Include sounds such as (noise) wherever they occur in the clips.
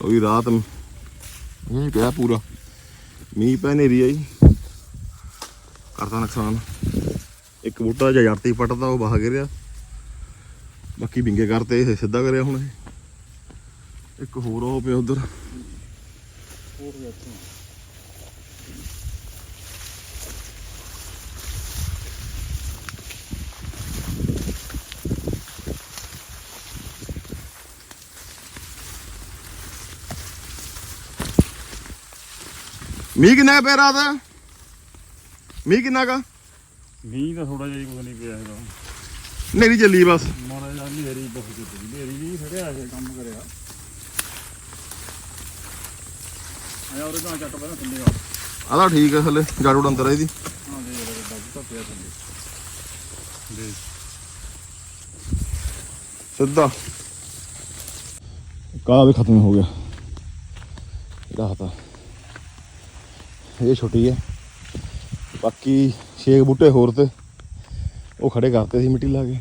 ਲੋ ਵੀ ਰਾਤ ਮੀਂਹ ਪਿਆ ਪੂਰਾ। ਮੀਂਹ ਪੈ ਨੇਰੀ ਆਈ ਕਰਤਾ ਨੁਕਸਾਨ। ਇੱਕ ਬੂਟਾ ਜਿਹਾ ਜੜਤੀ ਪੱਟਦਾ ਉਹ ਬਾਹ ਗਿਰਿਆ। ਬਾਕੀ ਬਿੰਗੇ ਕਰਤੇ, ਇਹ ਸਿੱਧਾ ਕਰਿਆ ਹੁਣ ਇਹ। ਇੱਕ ਹੋਰ ਉਹ ਪਿਆ ਉਧਰ। ਮੀਂਹ ਕਿੰਨਾ ਕੁ ਪਿਆ ਰਾਤ? ਮੀਂਹ ਕਿੰਨਾ ਕਾ? ਮੀਂਹ ਤਾਂ ਥੋੜਾ ਜਿਹਾ ਹੀ ਕੁਝ ਨਹੀਂ ਪਿਆ ਹੈਗਾ। ਨੇਰੀ ਚੱਲੀ ਬਸ। ਮਾੜਾ ਜਿਹਾ ਨੇਰੀ ਬਹੁਤ ਜਿੱਤੀ ਨੇਰੀ ਨਹੀਂ ਖੜਿਆ ਇਹ ਕੰਮ ਕਰਿਆ। ਆਇਆ ਉਹਦੇ ਤਾਂ ਚੱਟ ਪਹਿਲਾਂ ਥੱਲੇ ਆ। ਆਦਾ ਠੀਕ ਹੈ ਥੱਲੇ ਜਾੜੂ ਅੰਦਰ ਆ ਇਹਦੀ। ਹਾਂ ਦੇ ਜਿਹੜਾ ਦੱਬ ਤਾਂ ਪਿਆ ਥੱਲੇ। ਦੇ ਸਿੱਧਾ। ਕਾਲਾ ਵੀ ਖਤਮ ਹੋ ਗਿਆ। ਇਹਦਾ ਹਤਾ ਇਹ ਛੋਟੀ ਹੈ। ਬਾਕੀ ਛੇ ਬੂਟੇ ਹੋਰ ਤੇ ਉਹ ਖੜੇ ਕਰਤੇ ਸੀ ਮਿੱਟੀ ਲਾ ਕੇ।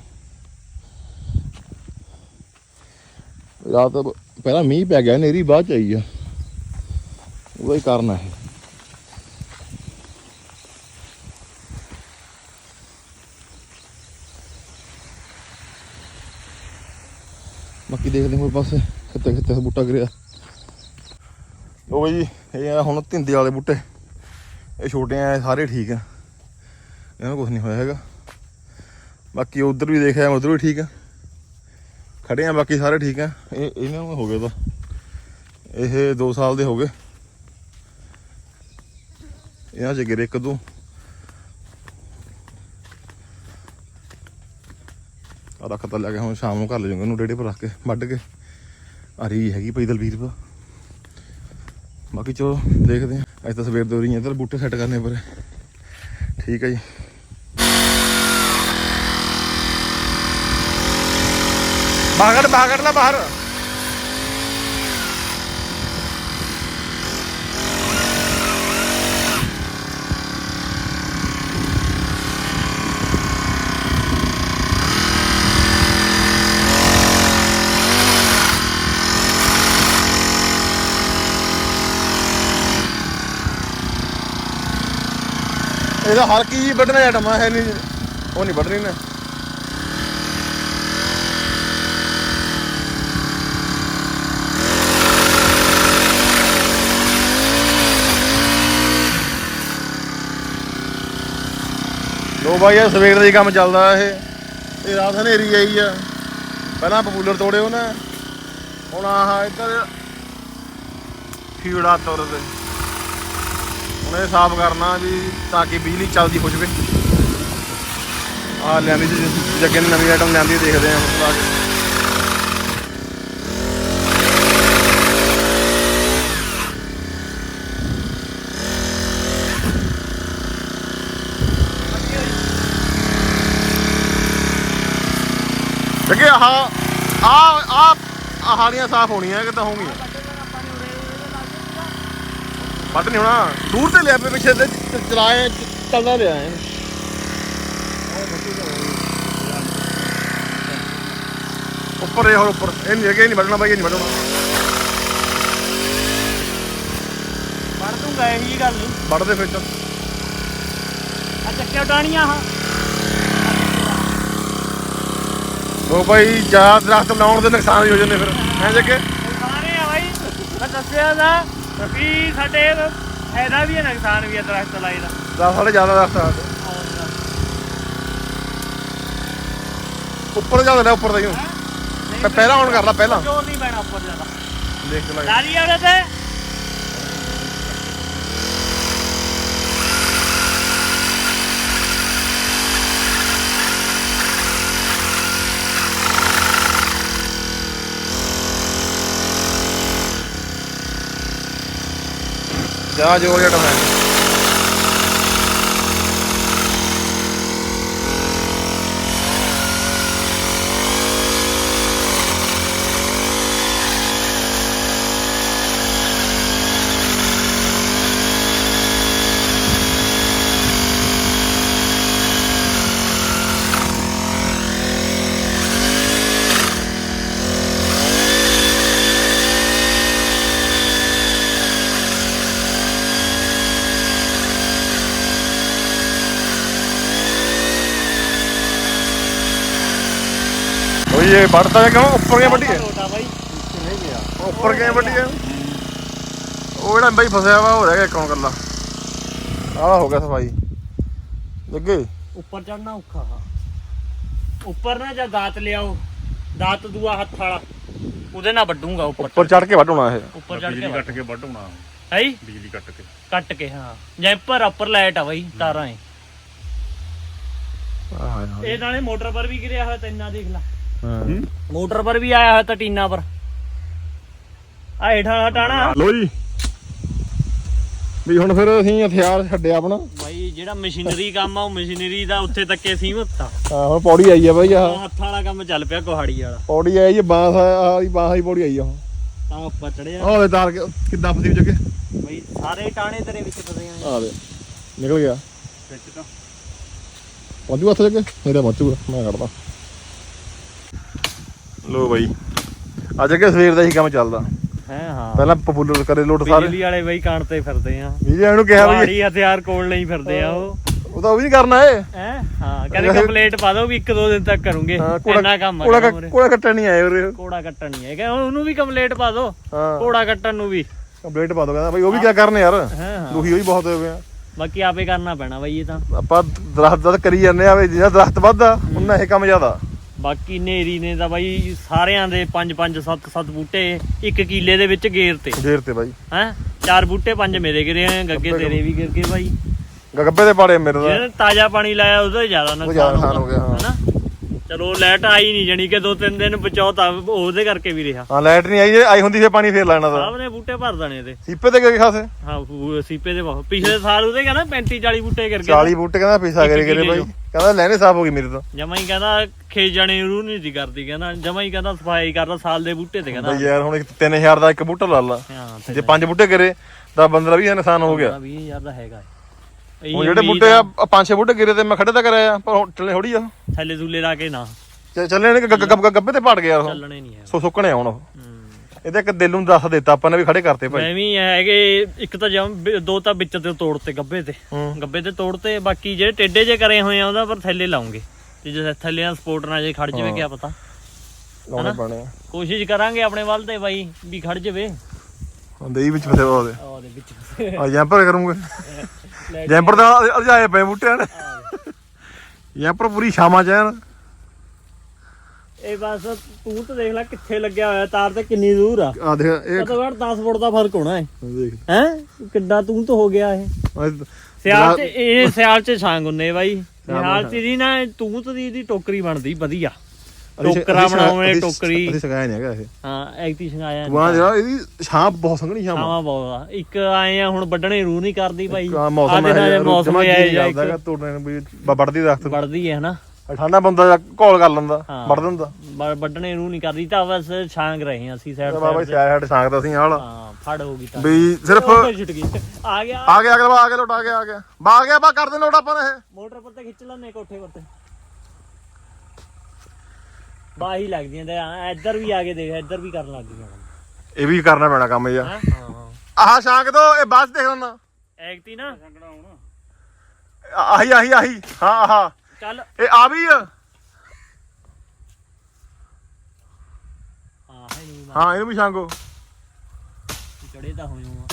ਰਾਤ ਪਹਿਲਾਂ ਮੀਂਹ ਪੈ ਗਿਆ ਨੇਰੀ ਬਾਅਦ ਚ ਆਈ ਆ। ਉਹਦਾ ਹੀ ਕਾਰਨ ਹੈ ਬਾਕੀ ਦੇਖਦੇ ਹਾਂ ਹੋਰ ਪਾਸੇ ਕਿੱਥੇ ਕਿੱਥੇ ਬੂਟਾ ਗਿਰਿਆ। ਲੋ ਬਈ ਇਹ ਹੁਣ ਤਿੰਦੇ ਵਾਲੇ ਬੂਟੇ। ਇਹ ਛੋਟੇ ਆ ਸਾਰੇ ਠੀਕ ਆ। ਇਹਨਾਂ ਨੂੰ ਕੁਝ ਨਹੀਂ ਹੋਇਆ ਹੈਗਾ। ਬਾਕੀ ਉਧਰ ਵੀ ਦੇਖਿਆ, ਉਧਰ ਵੀ ਠੀਕ ਆ। ਖੜੇ ਆ, ਬਾਕੀ ਸਾਰੇ ਠੀਕ ਆ। ਇਹ, ਇਹਨਾਂ ਨੂੰ ਹੋ ਗਿਆ ਤਾਂ। ਇਹ 2 ਸਾਲ ਦੇ ਹੋ ਗਏ। ਇਹਨਾਂ 'ਚ ਗਿਰੇ ਇੱਕ ਦੋ। ਆ ਰੱਖ ਤਾਂ ਲਿਆ ਕੇ ਹੁਣ ਸ਼ਾਮ ਨੂੰ ਘਰ ਲੈ ਜਾਊਂਗਾ, ਇਹਨੂੰ ਡੇੜੇ ਪਰ ਰੱਖ ਕੇ, ਵੱਢ ਕੇ। ਹਰੀ ਹੈਗੀ ਪਈ ਦਲਵੀਰ ਪਾ ਬਾਕੀ ਚਲੋ, ਦੇਖਦੇ ਆ। ਅੱਜ ਤਾਂ ਸਵੇਰ ਦੇ ਹੋ ਰਹੀ ਇੱਧਰ ਬੂਟੇ ਸੈੱਟ ਕਰਨੇ ਪਰ ਠੀਕ ਹੈ ਜੀ। ਬਾਹਰ ਬਾਹਰ ਲਾ ਬਾਹਰ। ਇਹਦਾ ਹਲਕੀ ਜੀ ਵੱਢਣਾ ਜਾਂ ਹੈ ਨਹੀਂ ਉਹ ਨਹੀਂ ਵੱਢਣੀ ਨਾ ਲੋ ਬਾਈ, ਇਹ ਸਵੇਰ ਦਾ ਹੀ ਕੰਮ ਚੱਲਦਾ ਇਹ। ਇਹ ਰਾਤ ਹਨੇਰੀ ਆਈ ਆ। ਪਹਿਲਾਂ ਪਪੂਲਰ ਤੋੜੇ ਉਹਨੇ। ਹੁਣ ਆਹ ਇੱਧਰ ਫੀੜਾ ਤੁਰਦੇ। ਹੁਣ ਇਹ ਸਾਫ਼ ਕਰਨਾ ਵੀ ਤਾਂ ਕਿ ਬਿਜਲੀ ਚੱਲਦੀ ਹੋ ਜਵੇ। ਆ ਲਿਆਂਦੀ ਜੀ ਜੱਗੇ ਨੇ ਨਵੀਂ ਆਈਟਮ ਲਿਆਂਦੀ ਦੇਖਦੇ ਹਾਂ ਹੁਣ ਲਾ ਕੇ। ਜੱਗੇ, ਆਹ ਆ ਆ ਆਹ ਸਾਫ਼ ਹੋਣੀਆਂ ਕਿ ਤਾਂ ਹੋਣਗੀਆਂ। ਵੱਟ ਨਹੀਂ ਹੋਣਾ। ਦੂਰ ਤੇ ਲਿਆ ਪਏ ਪਿੱਛੇ ਤੇ ਚਲਾਏ ਚੱਲਦਾ ਲਿਆ ਹੈ ਉੱਪਰ ਇਹ ਹੋਰ ਉੱਪਰ ਇਹ ਨਹੀਂ ਇਹ ਨਹੀਂ ਵੱਢਣਾ ਬਾਈ ਇਹ ਨਹੀਂ ਵੱਢਣਾ। ਪੜ ਦੂੰਗਾ ਇਹੀ ਗੱਲ ਨਹੀਂ। ਵੱਢਦੇ ਫਿਰ ਚੱਲ। ਆ ਚੱਕੇ ਉਡਾਣੀਆਂ ਹਾਂ ਉਹ ਭਾਈ ਜ਼ਿਆਦਾ ਦਰਖਤ ਲਾਉਣ ਦੇ ਨੁਕਸਾਨ ਹੋ ਜਾਂਦੇ ਫਿਰ। ਹੈ ਜੱਗੇ ਸਾਰੇ ਆ ਬਾਈ ਮੈਂ ਦੱਸਿਆ ਦਾ ਸਾਡੇ ਫਾਇਦਾ ਵੀ ਹੈ ਨੁਕਸਾਨ ਵੀ ਹੈ ਦਰਖਤ ਲਾਈ ਦਾ। ਦਾ ਸਾਡੇ ਜ਼ਿਆਦਾ ਦਰਖਤ ਆ ਉੱਪਰ ਜਾ ਲੈ ਉੱਪਰ ਦਾ ਹੀ ਤੇ ਪਹਿਲਾਂ on ਕਰ ਲਾ, ਪਹਿਲਾਂ। ਜੋਰ ਨਹੀਂ ਪੈਣਾ ਉੱਪਰ ਜ਼ਿਆਦਾ? ਦੇਖ ਕੇ ਲੱਗ ਲਾਲੀ ਉਹਦੇ ਤੇ ਜਾ ਜੋਰ ਜਟ ਹੈ ਬਈ ਇਹ ਵੱਢਦਾ ਹੈ ਕਿਉਂ? ਉੱਪਰ ਗਿਆ ਵੱਢੀ ਹੈ? ਛੋਟਾ ਬਾਈ। ਨਹੀਂ ਗਿਆ ਉੱਪਰ ਗਿਆ ਵੱਢੀ ਹੈ? ਉਹ ਜਿਹੜਾ ਬਈ ਫਸਿਆ ਵਾ ਹੋ ਰਿਹਾ ਗਿਆ ਕੌਣ ਕੱਲਾ ਆਹ ਹੋ ਗਿਆ ਸਫ਼ਾਈ। ਲੱਗੇ? ਉੱਪਰ ਚੜਨਾ ਔਖਾ ਵਾ। ਉੱਪਰ ਨਾ ਜਾਂ ਦਾਤ ਲਿਆਓ। ਦਾਤ ਦੂਆ ਹੱਥ ਵਾਲਾ। ਉਹਦੇ ਨਾਲ ਵੱਡੂਗਾ ਉੱਪਰ ਉੱਪਰ ਚੜ ਕੇ ਵੱਢਣਾ ਇਹ। ਉੱਪਰ ਚੜ ਕੇ ਬਿਜਲੀ ਕੱਟ ਕੇ ਵੱਢਣਾ ਹੈ ਬਿਜਲੀ ਕੱਟ ਕੇ। ਕੱਟ ਕੇ ਹਾਂ। ਜੈਂਪਰ ਉੱਪਰ ਲਾਈਟ ਆ ਬਾਈ ਤਾਰਾਂ ਇਹ। ਨਾਲੇ ਮੋਟਰ ਪਰ ਵੀ ਗਿਰਿਆ ਹੋਇਆ ਤੈਨਾਂ ਦੇਖ ਲੈ। ਹਾਂ। ਮੋਟਰ ਪਰ ਵੀ ਆਇਆ ਹੋਇਆ ਤਾਂ ਟੀਨਾ ਪਰ। ਆ ਹੇਠਾਂ ਹਟਾਣਾ ਲੋ ਜੀ। ਵੀ ਹੁਣ ਫਿਰ ਅਸੀਂ ਹਥਿਆਰ ਛੱਡਿਆ ਆਪਣਾ। ਬਾਈ ਜਿਹੜਾ ਮਸ਼ੀਨਰੀ ਕੰਮ ਆ ਉਹ ਮਸ਼ੀਨਰੀ ਦਾ ਉੱਥੇ ਤੱਕੇ ਸੀਮਤ ਆ। ਹਾਂ ਹੁਣ ਪੌੜੀ ਆਈ ਆ ਬਈ ਆਹ। ਆਹ ਹੱਥ ਵਾਲਾ ਕੰਮ ਚੱਲ ਪਿਆ ਕੁਹਾੜੀ ਵਾਲਾ। ਪੌੜੀ ਆਈ ਬਾਂਸ ਵਾਲੀ ਬਾਂਸ ਵਾਲੀ ਪੌੜੀ ਆਈ ਆ ਤਾਂ ਉੱਪਰ ਚੜਿਆ ਆਹ ਵੇ ਤਾਰ ਕੇ ਕਿੱਦਾਂ ਫਸੀ ਜੱਗੇ ਬਾਈ ਸਾਰੇ ਟਾਣੇ ਤੇਰੇ ਵਿੱਚ ਫਸੇ ਆ। ਆ ਦੇ ਨਿਕਲ ਗਿਆ। ਵਿੱਚ ਤਾਂ। ਪਹੁੰਚੂ ਹੱਥ ਜੱਗੇ ਮੇਰਾ ਪਹੁੰਚੂਗਾ ਮੈਂ ਕੱਢਦਾ ਲੋ ਬਈ। ਅੱਜ ਅੱਗੇ ਸਵੇਰ ਦਾ ਹੀ ਕੰਮ ਚੱਲਦਾ। ਹੈ ਹਾਂ। ਪਹਿਲਾਂ ਪਪੂਲਰ ਕਰੇ ਲੋਟ ਸਾਰੇ। ਬਿਜਲੀ ਵਾਲੇ ਬਾਈ ਕਾਣ ਤੇ ਫਿਰਦੇ ਆ। ਵੀ ਇਹਨੂੰ ਕਿਹਾ ਵੀ ਕੁਹਾੜੀ ਹਥਿਆਰ ਕੋਲ ਨਹੀਂ ਫਿਰਦੇ ਆ ਉਹ। ਉਹ ਤਾਂ ਉਹ ਵੀ ਨਹੀਂ ਕਰਨਾ ਏ ਹੈ ਹਾਂ ਕਹਿੰਦੇ ਕੰਪਲੀਟ ਪਾ ਦੋ ਵੀ ਇੱਕ ਦੋ ਦਿਨ ਤੱਕ ਕਰੂੰਗੇ। ਹਾਂ ਇੰਨਾ ਕੰਮ ਆ ਕੋੜਾ ਉਰੇ। ਕੋੜਾ ਕੱਟਣ ਨਹੀਂ ਆਏ ਉਰੇ। ਕੋੜਾ ਕੱਟਣ ਨਹੀਂ ਹੈਗਾ ਉਹਨੂੰ ਵੀ ਕੰਪਲੀਟ ਪਾ ਦੋ ਹਾਂ। ਕੋੜਾ ਕੱਟਣ ਨੂੰ ਵੀ। ਕੰਪਲੀਟ ਪਾ ਦੋ ਕਹਿੰਦਾ ਬਈ ਉਹ ਵੀ ਕੀ ਕਰਨ ਯਾਰ? ਹਾਂ ਹਾਂ। ਦੁਖੀ ਹੋਈ ਬਹੁਤ ਹੋਏ ਆ। ਬਾਕੀ ਆਪੇ ਕਰਨਾ ਪੈਣਾ ਬਾਈ ਇਹ ਤਾਂ। ਆਪਾਂ ਦਰਖਤ ਦਾ ਕਰੀ ਜਾਂਦੇ ਆ ਵੀ ਜਿਹੜਾ ਦਰਖਤ ਵੱਧਦਾ ਉਹਨਾਂ ਇਹ ਕੰਮ ਜ਼ਿਆਦਾ। ਬਾਕੀ ਨੇਰੀ ਨੇ ਤਾਂ ਬਾਈ ਸਾਰਿਆਂ ਦੇ 5 5 7 7 ਬੂਟੇ ਇੱਕ ਕੀਲੇ ਦੇ ਵਿੱਚ ਗੇਰ ਤੇ। ਢੇਰ ਤੇ ਬਾਈ। ਹੈ? ਚਾਰ ਬੂਟੇ ਪੰਜ ਮੇਰੇ ਗਿਰੇ ਆ ਗੱਗੇ ਤੇਰੇ ਵੀ ਗਿਰ ਗਏ ਬਾਈ। ਗੱਬੇ ਦੇ ਪਾੜੇ ਮੇਰੇ ਦਾ ਤਾਜ਼ਾ ਪਾਣੀ ਲਾਇਆ ਉਹਦਾ ਜ਼ਿਆਦਾ ਨੁਕਸਾਨ ਹੋ ਗਿਆ, ਹਾਂ। ਚਲੋ ਲਾਈਟ ਆਈ ਨਹੀਂ ਜਣੀ ਕਿ ਦੋ ਤਿੰਨ ਦਿਨ ਬਚਾਓ ਤਾਂ ਉਹਦੇ ਕਰਕੇ ਵੀ ਰਿਹਾ। ਹਾਂ ਲਾਈਟ ਨਹੀਂ ਆਈ ਜੇ ਆਈ ਹੁੰਦੀ ਫੇਰ ਪਾਣੀ ਫੇਰ ਲੈਣਾ ਦਾ ਸਭ ਨੇ ਬੂਟੇ ਭਰ ਦੇਣੇ ਤੇ ਸੀਪੇ ਤੇ ਗਏ ਖਾਸੇ? ਹਾਂ ਉਹ ਸੀਪੇ ਦੇ ਬਹੁਤ। ਪਿਛਲੇ ਸਾਲ ਉਹਦੇ ਕਹਿੰਦਾ 35 40 ਬੂਟੇ ਗਏ। 40 ਬੂਟੇ ਕਹਿੰਦਾ ਪੀਸਾ ਕਰੇ ਕਰੇ ਬਾਈ। ਕਹਿੰਦਾ ਲੈਣੇ ਸਾਫ਼ ਹੋ ਗਈ ਮੇਰੇ ਤਾਂ। ਜਮਾ ਹੀ ਕਹਿੰਦਾ ਖੇ ਜਾਣੇ ਰੂ ਨਹੀਂ ਸੀ ਕਰਦੀ ਕਹਿੰਦਾ ਜਮਾ ਹੀ ਕਹਿੰਦਾ ਸਫ਼ਾਈ ਕਰਦਾ ਸਾਲ ਦੇ ਬੂਟੇ ਤੇ ਕਹਿੰਦਾ। ਯਾਰ ਹੁਣ ਇੱਕ 3000 ਦਾ ਇੱਕ ਬੂਟਾ ਲਾ ਲਾ। ਜੇ ਪੰਜ ਬੂਟੇ ਕਰੇ ਤਾਂ 15 20 ਨੁਕਸਾਨ ਹੋ ਗਿਆ। 20000 ਦਾ ਹੈਗਾ। ਹੁਣ ਜਿਹੜੇ ਬੂਟੇ ਆ। ਪੰਜ ਛੇ ਬੂਟੇ ਗਿਰੇ ਤੇ ਮੈਂ ਖੜੇ ਤਾਂ ਕਰਿਆ ਆ, ਪਰ ਚੱਲੇ ਥੋੜੀ ਆ। ਥੱਲੇ ਥੁੱਲੇ ਲਾ ਕੇ ਨਾ। ਚ- ਚੱਲੇ ਨੇ ਗੱਗ- ਗੱਗ- ਗੱਬੇ ਤੇ ਪੜ ਗਿਆ ਉਹ। ਚੱਲਣੇ ਨਹੀਂ ਹੈ ਸੋ ਸੁੱਕਣੇ ਆ ਹੁਣ ਉਹ। ਇਹਦੇ ਇੱਕ ਦਿਲ ਨੂੰ ਦੱਸ ਦਿੱਤਾ ਆਪਾਂ ਨੇ ਵੀ ਖੜੇ ਕਰਤੇ ਭਾਈ। ਮੈਂ ਵੀ ਹੈਗੇ ਇੱਕ ਤਾਂ ਜਮ ਦੋ ਤਾਂ ਵਿੱਚ ਤੇ ਤੋੜਤੇ ਗੱਬੇ ਤੇ। ਹੂੰ। ਗੱਬੇ ਤੇ ਤੋੜਤੇ ਬਾਕੀ ਜਿਹੜੇ ਟੇਡੇ ਜੇ ਕਰੇ ਹੋਏ ਆ ਉਹਦਾ ਪਰ ਥੱਲੇ ਲਾਉਂਗੇ। ਤੇ ਜੇ ਥੱਲੇ ਆ ਸਪੋਰਟ ਨਾਲ ਜੇ ਖੜ ਜਾਵੇ ਕਿਆ ਪਤਾ। ਲਾਉਣੇ ਪੈਣੇ ਆ। ਕੋਸ਼ਿਸ਼ ਕਰਾਂਗੇ ਆਪਣੇ ਵੱਲ ਤੇ ਬਾਈ ਵੀ ਖੜ ਜਾਵੇ। ਹੁੰਦੇ ਹੀ ਵਿੱਚ ਫਸੇ ਉਹਦੇ। ਉਹਦੇ ਵਿੱਚ। ਆ ਜੈਂਪਰ ਕਰੂੰਗੇ। (laughs) ਜੈਂਪਰ ਦਾ ਅਲਝਾਏ ਪਏ ਬੂਟਿਆਂ ਨੇ। ਜੈਂਪਰ ਪੂਰੀ ਸ਼ਾਮਾਂ ਚ ਐਨ ਇਹ ਬਸ ਤੂੰ ਤਾਂ ਦੇਖ ਲੈ ਕਿੱਥੇ ਲੱਗਿਆ ਹੋਇਆ ਤਾਰ ਤੇ ਕਿੰਨੀ ਦੂਰ ਆ। ਆ ਦੇਖ ਇਹ ਘੱਟੋ ਘੱਟ 10 ਫੁੱਟ ਦਾ ਫ਼ਰਕ ਹੋਣਾ ਹੈ ਦੇਖ। ਹੈ? ਕਿੱਡਾ ਤੂੰ ਤਾਂ ਹੋ ਗਿਆ ਇਹ। ਸਿਆਲ ਚ ਇਹ ਸਿਆਲ ਚ ਛਾਂਗ ਹੁੰਨੇ ਬਾਈ। ਸਿਆਲ ਚ ਦੀ ਨਾ ਤੂੰ ਤਾਂ ਦੀ ਟੋਕਰੀ ਬਣਦੀ ਵਧੀਆ। ਟੋਕਰਾ ਅਸੀਂ- ਟੋਕਰੀ। ਅਸੀਂ ਸਗਾਇਆ ਨਹੀਂ ਹੈਗਾ ਇਹ। ਹਾਂ ਐਕਟੀ ਸੰਗਾਇਆ ਵਾਹ ਜਿਹੜਾ ਇਹਦੀ ਛਾਂ ਬਹੁਤ ਸੰਘਣੀ ਛਾਂ ਆਵਾ ਬਹੁਤ ਆ। ਇੱਕ ਆਏ ਆ ਹੁਣ ਵੱਢਣੇ ਰੂ ਨਹੀਂ ਕਰਦੀ ਬਾਈ ਆ ਮੌਸਮ ਹੈ ਮੌਸਮ ਹੈ ਜਾਂ ਇੱਕ। ਹੈਗਾ ਤੋੜਨੇ ਨੂੰ ਵੀ ਵੱਢਦੀ ਦਰਖਤ ਵੱਢਦੀ ਹੈ ਹਨਾ? ਠੰਡਾ ਬੰਦਾ ਜਾਂ ਘੋਲ ਕਰ ਲੈਂਦਾ ਹਾਂ। ਵੱਢ ਦਿੰਦਾ। ਵੱਢਣੇ ਰੂ ਨਹੀਂ ਕਰਦੀ ਤਾਂ ਬਸ ਛਾਂਗ ਰਹੇ ਹਾਂ ਅਸੀਂ side Baba ji side side ਸਾਂਗਦਾ ਸੀ ਆਹ ਵਾਲਾ ਹਾਂ ਫੜ ਹੋ ਗਈ ਤਾਂ। ਵੀ ਸਿਰਫ ਆ ਗਿਆ। ਆ ਗਿਆ ਅਗਲਾ ਆ ਗਿਆ ਲੋਟ ਆ ਗਿਆ ਆ ਗਿਆ। ਬਾ ਆ ਗਿਆ ਬਾ ਕਰ ਦੇ ਲੋਟ ਆਪਾਂ ਨੇ ਇਹ। ਮੋਟਰ ਪਰ ਤੇ ਖਿੱਚ ਲੈਣੇ ਕੋਠੇ ਪਰ ਤੇ। ਬਾਹੀ ਲੱਗਦੀਆਂ ਤੇ ਆ, ਇੱਧਰ ਵੀ ਆ ਕੇ ਦੇਖ ਇੱਧਰ ਵੀ ਕਰਨ ਲੱਗ ਗਈਆਂ। ਇਹ ਵੀ ਕਰਨਾ ਪੈਣਾ ਕੰਮ ਇਹ ਹਾਂ? ਹਾਂ ਆਹ ਛਾਂਗ ਦੋ ਇਹ ਬਾਅਦ 'ਚ ਦੇਖ ਲੈਣਾ ਐਕਟੀ ਨਾ। ਸੰਗਣਾ ਹੁਣ ਆਹੀ ਆਹੀ ਆਹੀ। ਹਾਂ ਆਹ। ਚੱਲ। ਇਹ ਆ ਵੀ ਆ। ਹਾਂ ਹੈ ਨਹੀਂ ਹਾਂ ਇਹਨੂੰ ਵੀ ਛਾਂਗੋ ਚੜੇ ਤਾਂ ਹੋਏ ਹੋ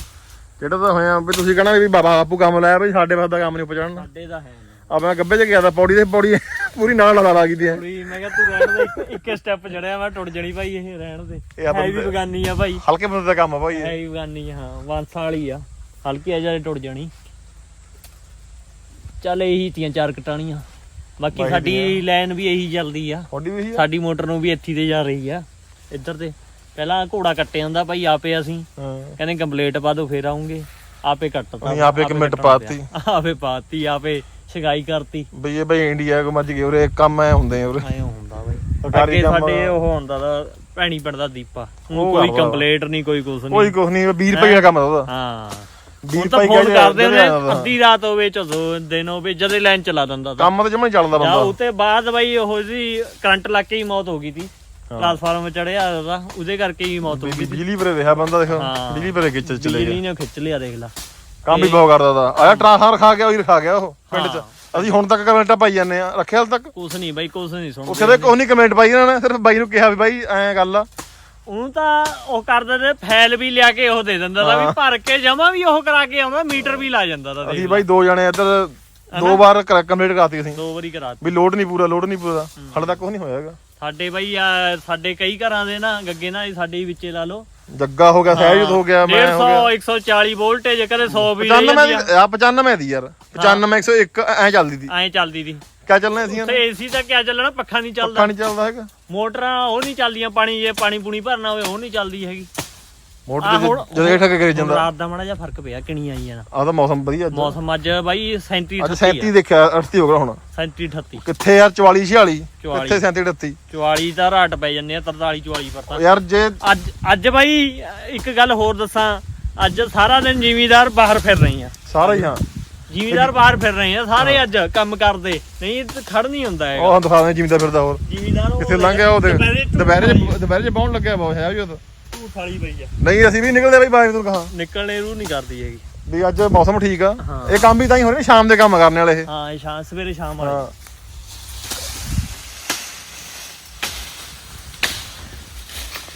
ਕਿਹੜਾ ਤਾਂ ਹੋਇਆ ਵੀ ਤੁਸੀਂ ਕਹਣਾ ਵੀ ਬਾਬਾ ਬਾਪੂ ਕੰਮ ਲਾਇਆ ਵੀ ਸਾਡੇ ਪਾਸ ਦਾ ਕੰਮ ਨਹੀਂ ਪਹੁੰਚਣਾ ਸਾਡੇ ਦਾ ਹੈ। ਆ ਮੈਂ ਗੱਬੇ 'ਚ ਗਿਆ ਤਾਂ ਪੌੜੀ ਤੇ ਪੌੜੀ ਪੂਰੀ ਨਾਲ ਲਾ ਲਾ ਕੀਤੀ ਹੈ। ਕੁੜੀ ਮੈਂ ਕਿਹਾ ਤੂੰ ਰਹਿਣ ਦੇ ਇੱਕ- ਸਟੈਪ ਚੜਿਆ ਮੈਂ ਟੁੱਟ ਜਣੀ ਭਾਈ ਇਹ ਰਹਿਣ ਦੇ। ਹੈ ਵੀ ਬਗਾਨੀ ਆ ਭਾਈ। ਹਲਕੇ ਬੰਦੇ ਦਾ ਕੰਮ ਆ ਭਾਈ ਇਹ। ਹੈ ਵੀ ਬਗਾਨੀ ਆ, ਹਾਂ ਵਾਂਸਾ ਵਾਲੀ ਆ। ਹਲਕੀ ਆ ਜਾਰੇ ਟੁੱਟ ਜਾਣੀ। ਚੱਲ ਇਹੀ ਤੀਆਂ ਚਾਰ ਕਟਾਣੀਆਂ। ਬਾਕੀ ਸਾਡੀ ਲਾਈਨ ਵੀ ਇਹੀ ਚੱਲਦੀ ਆ। ਸਾਡੀ ਮੋਟਰ ਨੂੰ ਵੀ ਇੱਥੇ ਤੇ ਜਾ ਰਹੀ ਆ। ਇੱਧਰ ਤੇ। ਪਹਿਲਾਂ ਘੋੜਾ ਕੱਟੇ ਜਾਂਦਾ ਭਾਈ ਆਪੇ ਅਸੀਂ। ਕਹਿੰਦੇ ਕੰਪਲੀਟ ਪਾ ਦੋ ਫੇਰ ਆਉਂਗੇ। ਆਪੇ ਕੱਟਤਾ। ਅਸੀਂ ਆਪੇ ਇੱਕ ਮਿੰਟ ਕੱਟਣਾ ਪਾਤੀ। ਆਪੇ ਪਾਤੀ ਆਪੇ। ਛਗਾਈ ਕਰਤੀ। ਬਈ ਇਹ ਬਈ ਇੰਡੀਆ ਕੋ ਮੱਜ ਗਏ ਉਰੇ ਕੰਮ ਐ ਹੁੰਦੇ ਆ ਉਰੇ। ਐਂ ਹੁੰਦਾ ਬਾਈ। ਸਰਕਾਰੀ ਅੱਗੇ ਕੰਮ। ਸਾਡੇ ਉਹ ਹੁੰਦਾ ਦਾ ਭੈਣੀ ਪਿੰਡ ਦਾ ਦੀਪਾ। ਹੁਣ ਉਹ ਕੋਈ ਕਰਦਾ। ਕੰਪਲੀਟ ਨਹੀਂ ਕੋਈ ਕੁਛ ਕੋਈ ਨਹੀਂ ਕੁਛ ਨਹੀਂ 20 ਰੁਪਏ ਦਾ ਕੰਮ ਆ ਉਹਦਾ। ਹਾਂ। ਵੀਹ ਹੁਣ ਤਾਂ ਰੁਪਏ ਫੋਨ ਕਹਿੰਦੇ ਕਰਦੇ ਇੱਧਰ ਨੇ ਆਉਂਦਾ। ਅੱਧੀ ਰਾਤ ਹੋਵੇ ਚਲੋ ਦਿਨ ਹੋਵੇ ਜਦੇ ਲਾਈਨ ਚਲਾ ਦਿੰਦਾ ਤਾ। ਕੰਮ ਤਾਂ ਜਮਾ ਹੀ ਚੱਲਦਾ ਜਾਂ ਬੰਦਾ। ਉਤੇ ਬਾਅਦ ਬਾਈ ਉਹ ਜੀ ਕਰੰਟ ਲੱਗ ਕੇ ਹੀ ਮੌਤ ਹੋ ਗਈ ਸੀ ਟ੍ਰਾਂਸਫਾਰਮਰ ਚੜਿਆ ਉਹਦਾ ਉਹਦੇ ਕਰਕੇ ਹੀ ਮੌਤ ਹੋ ਗਈ ਸੀ ਬਿਜਲੀ ਪਰੇ ਰਿਹਾ ਬੰਦਾ ਦੇਖੋ ਹਾਂ। ਬਿਜਲੀ ਪਰੇ ਖਿੱਚ ਚਲੇ ਬਿਜਲੀ ਨੇ ਖਿੱਚ ਲਿਆ ਦੇਖ ਲਾ। ਕੰਮ ਵੀ ਬਹੁਤ ਕਰਦਾ ਦਾ ਆਇਆ ਟ੍ਰਾਂਸਫਾਰ ਖਾ ਗਿਆ ਉਹ ਹੀ ਰਖਾ ਗਿਆ ਉਹ ਪਿੰਡ ਚ। ਅਸੀਂ ਹੁਣ ਤੱਕ ਕਮੈਂਟਾਂ ਪਾਈ ਜਾਂਦੇ ਆ ਰੱਖਿਆ ਹਾਲ ਤੱਕ? ਕੁਛ ਨਹੀਂ ਬਾਈ ਕੁਛ ਨਹੀਂ ਉਹ ਸੁਣਦੇ ਕਦੇ ਕੋਈ ਨਹੀਂ ਕਮੈਂਟ ਪਾਈ ਇਹਨਾਂ ਨੇ ਸਿਰਫ ਬਾਈ ਨੂੰ ਕਿਹਾ ਵੀ ਬਾਈ ਐਂ ਗੱਲ ਆ। ਉਹਨੂੰ ਤਾਂ ਉਹ ਕਰ ਦਿੰਦੇ ਫਾਈਲ ਵੀ ਲਿਆ ਕੇ ਉਹ ਦੇ ਦਿੰਦਾ ਤਾਂ ਵੀ ਭਰ ਕੇ ਜਮਾ ਵੀ ਉਹ ਕਰਾ ਕੇ ਆਉਂਦਾ ਮੀਟਰ ਵੀ ਲਾ ਜਾਂਦਾ ਤਾਂ ਅਸੀਂ ਬਾਈ ਦੋ ਜਣੇ ਇੱਧਰ ਦੋ ਵਾਰ ਕੰਪਲੀਟ ਕਰਾਤੀ ਅਸੀਂ। ਦੋ ਵਾਰੀ ਕਰਾ ਵੀ ਲੋਡ ਨਹੀਂ ਪੂਰਾ ਲੋਡ ਨਹੀਂ ਪੂਰਾ। ਹਾਲੇ ਤੱਕ ਕੁਝ ਨਹੀਂ ਹੋਇਆ ਹੈਗਾ। ਸਾਡੇ ਬਾਈ ਆ ਸਾਡੇ ਕਈ ਘਰਾਂ ਦੇ ਨਾ ਗੱਗੇ ਨਾਲ ਸਾਡੇ ਹੀ ਵਿੱਚੇ ਲਾ ਲਓ। ਜੱਗਾ ਹੋ ਗਿਆ ਸਹਿਜ ਹੋ। ਗਿਆ ਮੈਂ ਹੋ 150 ਗਿਆ। 140 ਵੋਲਟੇਜ ਕਦੇ 100 ਵੀ 95 ਦੀ ਆ 95 ਦੀ ਯਾਰ। 95 101 ਐ ਚੱਲਦੀ ਦੀ ਐਂ ਚੱਲਦੀ ਦੀ ਕਿਆ ਚੱਲਣਾ ਸੀ ਤੇ ਏਸੀ ਤਾਂ ਕਿਆ ਚੱਲਣਾ ਪੱਖਾ ਨਹੀਂ ਚੱਲਦਾ। ਪੱਖਾ ਨਹੀਂ ਚੱਲਦਾ ਹੈਗਾ। ਮੋਟਰਾਂ ਉਹ ਨਹੀਂ ਚੱਲਦੀਆਂ ਪਾਣੀ ਜੇ ਪਾਣੀ ਪੂਣੀ ਭਰਨਾ ਹੋਵੇ ਉਹ ਨਹੀਂ ਚੱਲਦੀ ਹੈਗੀ। ਮੋਟਰ ਤੇ ਹੁਣ- ਜਦੋਂ ਇਹ ਠੱਕ ਕਰੀ ਹੁਣ ਜਾਂਦਾ। ਰਾਤ ਦਾ ਮਾੜਾ ਜਿਹਾ ਫ਼ਰਕ ਪਿਆ ਕਿਣੀ ਆਈ ਜਾਣਾ ਆ ਤਾਂ ਮੌਸਮ ਵਧੀਆ ਅੱਜ। ਮੌਸਮ ਅੱਜ ਬਾਈ 37 ਅੱਜ 38 37 ਦੇਖਿਆ 38 ਹੋ ਗਿਆ ਹੁਣ। 37 38 ਕਿੱਥੇ ਯਾਰ 44 46 44 ਕਿੱਥੇ 37 38 44 ਤਾਂ ਰਾਟ ਪੈ ਜੰਨੇ ਆ 43 44 ਪਰ ਤਾਂ। ਯਾਰ ਜੇ ਅੱਜ ਅੱਜ ਬਾਈ ਇੱਕ ਗੱਲ ਹੋਰ ਦੱਸਾਂ ਅੱਜ ਸਾਰਾ ਦਿਨ ਜ਼ਿਮੀਦਾਰ ਬਾਹਰ ਫਿਰ ਰਹੇ ਆ। ਸਾਰਾ ਹੀ ਹਾਂ। ਜ਼ਿਮੀਦਾਰ ਬਾਹਰ ਫਿਰ ਰਹੇ ਆ ਸਾਰੇ ਅੱਜ ਕੰਮ ਕਰਦੇ। ਨਹੀਂ ਤਾਂ ਖੜ ਨਹੀਂ ਹੁੰਦਾ ਹੈਗਾ। ਉਹ ਜਿਵੇਂ ਦਾ ਫਿਰਦਾ ਹੋਰ। ਜ਼ਿਮੀਦਾਰ ਉਹ ਕਿੱਥੇ ਲੰਘ ਗਿਆ ਉਹ ਦੇਖ ਦੁਪਹਿਰੇ ਦੁਪਹਿਰੇ ਚ ਦੁਪਹਿਰੇ ਚ ਬਾਉਣ ਲੱਗਿਆ ਬਹੁਤ ਹੈ ਵੀ ਉਹ ਤਾਂ। ਪਈ ਆ। ਨਹੀਂ ਅਸੀਂ ਵੀ ਨੀ ਨਿਕਲਦੇ ਬਾਈ ਬਾਹਰ ਤੋਂ ਕਹਾ। ਨਿਕਲਣੇ ਰੂ ਨਹੀਂ ਕਰਦੀ ਹੈਗੀ। ਵੀ ਅੱਜ ਮੌਸਮ ਠੀਕ ਆ। ਹਾਂ। ਇਹ ਕੰਮ ਵੀ ਤਾਂ ਹੀ ਹੋ ਰਹੇ ਨੇ ਸ਼ਾਮ ਦੇ ਕੰਮ ਕਰਨ ਵਾਲੇ ਇਹ। ਹਾਂ ਇਹ ਸ਼ਾਮ ਸਵੇਰੇ ਸ਼ਾਮ ਹਾਂ। ਵਾਲੇ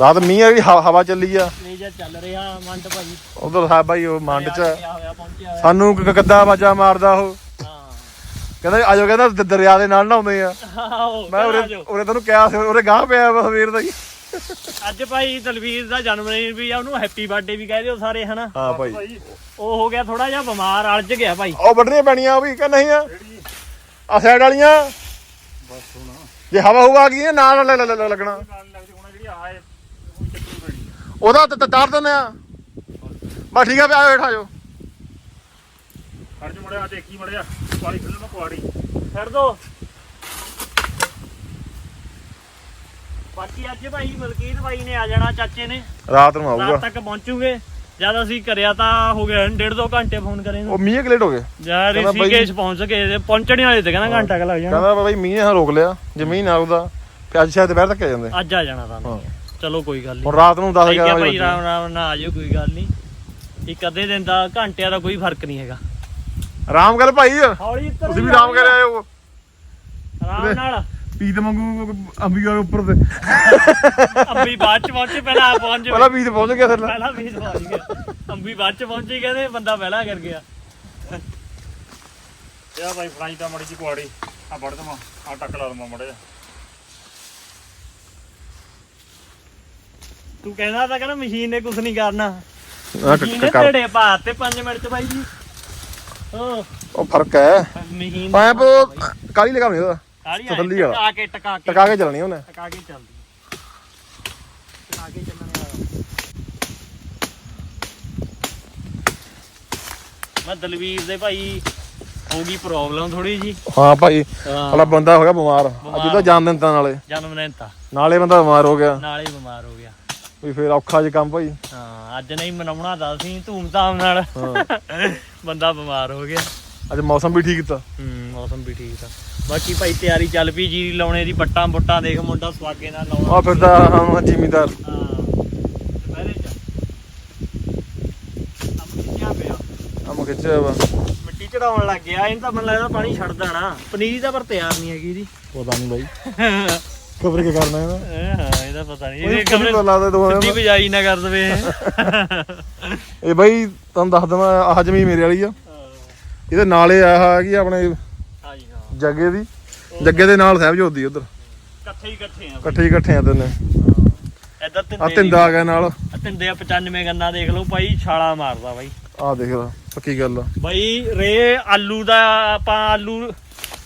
ਰਾਤ ਮੀਂਹ ਆ ਜਿਹੜੀ ਹਵਾ ਹਵਾ ਚੱਲੀ ਆ। ਨਹੀਂ ਜਾਂ ਚੱਲ ਰਿਹਾ ਮੰਡ ਭਾਈ। ਉਧਰ ਸਾਹਿਬ ਬਾਈ ਉਹ ਮੰਡ ਚ। ਆਇਆ ਹੋਇਆ ਪਹੁੰਚਿਆ ਹੋਇਆ। ਸਾਨੂੰ ਕ- ਗੱਦਾ ਬਾਜਾ ਮਾਰਦਾ ਉਹ। ਹਾਂ। ਕਹਿੰਦਾ ਆਜੋ ਕਹਿੰਦਾ ਦ- ਦਰਿਆ ਦੇ ਨਾਲ ਨਹਾਉਂਦੇ ਆ। ਮੈਂ ਘਰ ਆ ਉਰੇ। ਉਰੇ ਤੈਨੂੰ ਕਿਹਾ ਸੀ ਉਰੇ ਗਾਹ ਪਿਆ ਵਾ ਸਵੇਰ ਦਾ ਹੀ। ਅੱਜ ਭਾਈ ਦਲਵੀਰ ਦਾ ਜਨਮ ਦਿਨ ਵੀ ਆ ਉਹਨੂੰ ਹੈਪੀ ਬਰਥਡੇ ਵੀ ਕਹਿ ਦਿਓ ਸਾਰੇ ਹਨਾ? ਹਾਂ ਭਾਈ। ਉਹ ਹੋ ਗਿਆ ਥੋੜਾ ਜਿਹਾ ਬਿਮਾਰ ਅਲਝ ਗਿਆ ਭਾਈ। ਉਹ ਵੱਢਣੀਆਂ ਪੈਣੀਆਂ ਉਹ ਵੀ ਕਿ ਨਹੀਂ ਆ? ਆ ਸਾਈਡ ਵਾਲੀਆਂ? ਬਸ ਹੁਣ। ਜੇ ਹਵਾ ਹੁਵਾ ਆ ਗਈ ਨਾ ਨਾਲ ਲੱਗਣਾ। ਉਹਦਾ ਤਾਂ ਤਾਰ ਦਿੰਦੇ ਆ। ਬਸ ਠੀਕ ਆ ਆਓ ਹੇਠ ਆਜੋ ਖੜ ਚ ਮੜਿਆ ਦੇਖੀ ਮੜਿਆ ਕੁਆੜੀ ਖੁੱਲ੍ਹ ਨਾ ਕੁਆੜੀ ਛੱਡ ਦੋ। ਬਾਕੀ ਅੱਜ ਭਾਈ ਮਲਕੀਤ ਭਾਈ ਨੇ ਆ ਜਾਣਾ ਚਾਚੇ ਨੇ। ਰਾਤ ਨੂੰ ਰਾਤ ਆਊਗਾ। ਤੱਕ ਪਹੁੰਚੂਗੇ। ਜਦ ਅਸੀਂ ਕਰਿਆ ਤਾਂ ਹੋ ਗਿਆ ਡੇਢ ਦੋ ਘੰਟੇ ਫੋਨ ਕਰੇ ਉਹ ਨੂੰ ਮੀਂਹ ਕਲੇਟ ਹੋ ਗਏ ਯਾਰ ਕਹਿੰਦਾ ਬਾਈ- ਰਿਸ਼ੀਕੇਸ਼ ਪਹੁੰਚ ਗਏ ਤੇ ਪਹੁੰਚਣੇ ਵਾਲੇ ਤੇ ਕਹਿੰਦਾ ਘੰਟਾ ਕੁ ਲੱਗ ਜਾਣਾ। ਕਹਿੰਦਾ ਬਾਈ ਮੀਂਹ ਨੇ ਰੋਕ ਲਿਆ ਜੇ ਮੀਂਹ ਨਾ ਆਉਦਾ ਫਿਰ ਅੱਜ ਸ਼ਾਇਦ ਦੁਪਹਿਰ ਤੱਕ ਆ ਜਾਂਦੇ। ਅੱਜ ਆ ਜਾਣਾ ਤਾਂ ਚਲੋ ਕੋਈ ਗੱਲ ਨਹੀਂ ਹੁਣ ਰਾਤ ਨੂੰ 10 ਠੀਕ 11 ਹੈ ਵਜੇ ਭਾਈ ਰਾਮ ਰਾਮ ਜਾਓ ਕੋਈ ਗੱਲ ਨਹੀਂ ਇੱਕ ਅੱਧੇ ਦਿਨ ਦਾ ਘੰਟਿਆਂ ਦਾ ਕੋਈ ਫ਼ਰਕ ਨਹੀਂ ਹੈਗਾ। ਆਰਾਮ ਕਰ ਭਾਈ। ਹੌਲੀ ਉੱਤਰ ਤੁਸੀਂ ਵੀ ਆਰਾਮ ਕਰ ਆਇਓ। ਆਰਾਮ ਨਾਲ। ਪੀਤ ਮੰਗੂ ਅੰਬੀਆ ਉੱਪਰ ਤੇ। ਅੰਬੀ ਬਾਅਦ ਚ ਪਹੁੰਚੇ ਪਹਿਲਾਂ ਆਪ ਪਹੁੰਚ ਪਹਿਲਾਂ ਪੀਤ ਪਹੁੰਚ ਗਿਆ ਥੱਲੇ ਪਹਿਲਾਂ ਵੀ ਪਹੁੰਚ ਗਿਆ। ਅੰਬੀ ਬਾਅਦ ਚ ਪਹੁੰਚੀ ਕਹਿੰਦੇ ਬੰਦਾ ਪਹਿਲਾਂ ਕਰ ਗਿਆ। ਯਾ ਭਾਈ ਫੜਾਈ ਤਾਂ ਮੜੀ ਜੀ ਕੁਆੜੀ। ਆ ਵੜ ਦਵਾਂ ਆ ਟੱਕ ਲਾ ਦਵਾਂ ਮੜਿਆ ਤੂੰ ਕਹਿੰਦਾ ਤਾਂ ਕਹਿੰਦਾ ਮਸ਼ੀਨ ਨੇ ਕੁਝ ਨਹੀਂ ਕਰਨਾ। ਆਹ ਮਸ਼ੀਨ ਨੇ ਕ- ਕਰ। ਢੇੜੇ ਪਾ ਤੇ 5 ਮਿੰਟ ਚ ਬਾਈ ਜੀ। ਉਹ ਉਹ ਫ਼ਰਕ ਹੈ। ਮਸ਼ੀਨ ਪਾਇਪ ਕਾਲੀ ਲਗਾ ਨਹੀਂ ਤਸੱਲੀ ਵਾਲਾ। ਟਕਾ ਕੇ ਟਕਾ ਕੇ ਟਕਾ ਕੇ ਚੱਲਣੀ ਉਹਨੇ। ਟਕਾ ਕੇ ਚੱਲਦੀ ਟਕਾ ਕੇ ਚੱਲਣ ਵਾਲਾ। ਮੈਂ ਦਲਵੀਰ ਦੇ ਭਾਈ ਹੋ ਗਈ ਪ੍ਰੋਬਲਮ ਥੋੜੀ ਜੀ ਹਾਂ ਭਾਈ ਹਲਾ ਬੰਦਾ ਹੋ ਗਿਆ ਬਿਮਾਰ। ਅੱਜ ਉਹਦਾ ਜਾਨ ਦਿਨ ਤਾਂ ਨਾਲੇ। ਜਨਮ ਦਿਨ ਤਾਂ। ਨਾਲੇ ਬੰਦਾ ਬਿਮਾਰ ਹੋ ਗਿਆ। ਨਾਲੇ ਬਿਮਾਰ ਹੋ ਗਿਆ। ਵੀ ਫੇਰ ਔਖਾ ਜਿਹਾ ਕੰਮ ਭਾਈ। ਹਾਂ ਅੱਜ ਨਹੀਂ ਮਨਾਉਣਾ ਦਾ ਸੀ ਧੂਮ-ਧਾਮ ਨਾਲ। ਬੰਦਾ ਬਿਮਾਰ ਹੋ ਗਿਆ। ਅੱਜ ਮੌਸਮ ਵੀ ਠੀਕ ਤਾਂ। ਹੂੰ ਮੌਸਮ ਵੀ ਠੀਕ ਤਾਂ। ਬਾਕੀ ਭਾਈ ਤਿਆਰੀ ਚੱਲ ਪਈ ਜੀਰੀ ਲਾਉਣੇ ਦੀ ਬੱਟਾਂ ਬੁੱਟਾਂ ਦੇਖ ਮੁੰਡਾ ਸਵਾਗੇ ਨਾਲ ਲਾਉਣਾ। ਆ ਫਿਰਦਾ ਹਾਂ ਜ਼ਿਮੀਦਾਰ। ਹਾਂ। ਦੁਪਹਿਰੇ ਚ ਅਬ ਕਿੱਥੇ ਪਿਆ। ਆ ਖਿੱਚਿਆ ਵਾ। ਮਿੱਟੀ ਚੜਾਉਣ ਲੱਗ ਗਿਆ ਇਹਨੂੰ ਤਾਂ ਮੈਨੂੰ ਲੱਗਦਾ ਪਾਣੀ ਛੱਡ ਦੇਣਾ ਪਨੀਰੀ ਤਾਂ ਪਰ ਤਿਆਰ ਨਹੀਂ ਹੈਗੀ ਇਹਦੀ। ਪਤਾ ਨਹੀਂ ਬਾਈ। (laughs) ਖਬਰ ਕੀ ਕਰਨਾ ਇਹਦਾ? ਇਹ ਹਾਂ ਇਹਦਾ ਪਤਾ ਨਹੀਂ। ਇਹ ਇਹ ਕਮਰੇ ਕਮਰੇ ਲਾ ਦੇ ਦੋਹਾਂ ਸਿੱਧੀ ਬਜਾਈ ਨਾ ਕਰ ਦਵੇ। ਇਹ। (laughs) ਇਹ ਬਾਈ ਤੁਹਾਨੂੰ ਦੱਸ ਦਵਾਂ ਆਹ ਜ਼ਮੀਨ ਮੇਰੇ ਵਾਲੀ ਆ। ਇਹਦੇ ਨਾਲ ਹੀ ਆਹ ਹੈਗੀ ਆਪਣੇ ਹਾਂ ਜੀ ਹਾਂ। ਜੱਗੇ ਦੀ। ਜੱਗੇ ਦੇ ਨਾਲ ਸਾਹਿਬ ਜੋਦੀ ਉਧਰ। ਇਕੱਠੇ ਹੀ ਇਕੱਠੇ ਆ ਇਕੱਠੇ ਹੀ ਇਕੱਠੇ ਆ ਤਿੰਨੇ। ਇਧਰ ਆ ਤਿੰਦੇ ਤਿੰਦਾ ਆ ਗਿਆ ਨਾਲ। ਤਿੰਦੇ 95 ਗੰਨਾ ਦੇਖ ਲਓ ਭਾਈ ਛਾਲਾ ਮਾਰਦਾ ਬਾਈ। ਆ ਦੇਖ ਲੈ ਪੱਕੀ ਗੱਲ ਆ। ਬਾਈ ਰੇ ਆਲੂ ਦਾ ਆਪਾਂ ਆਲੂ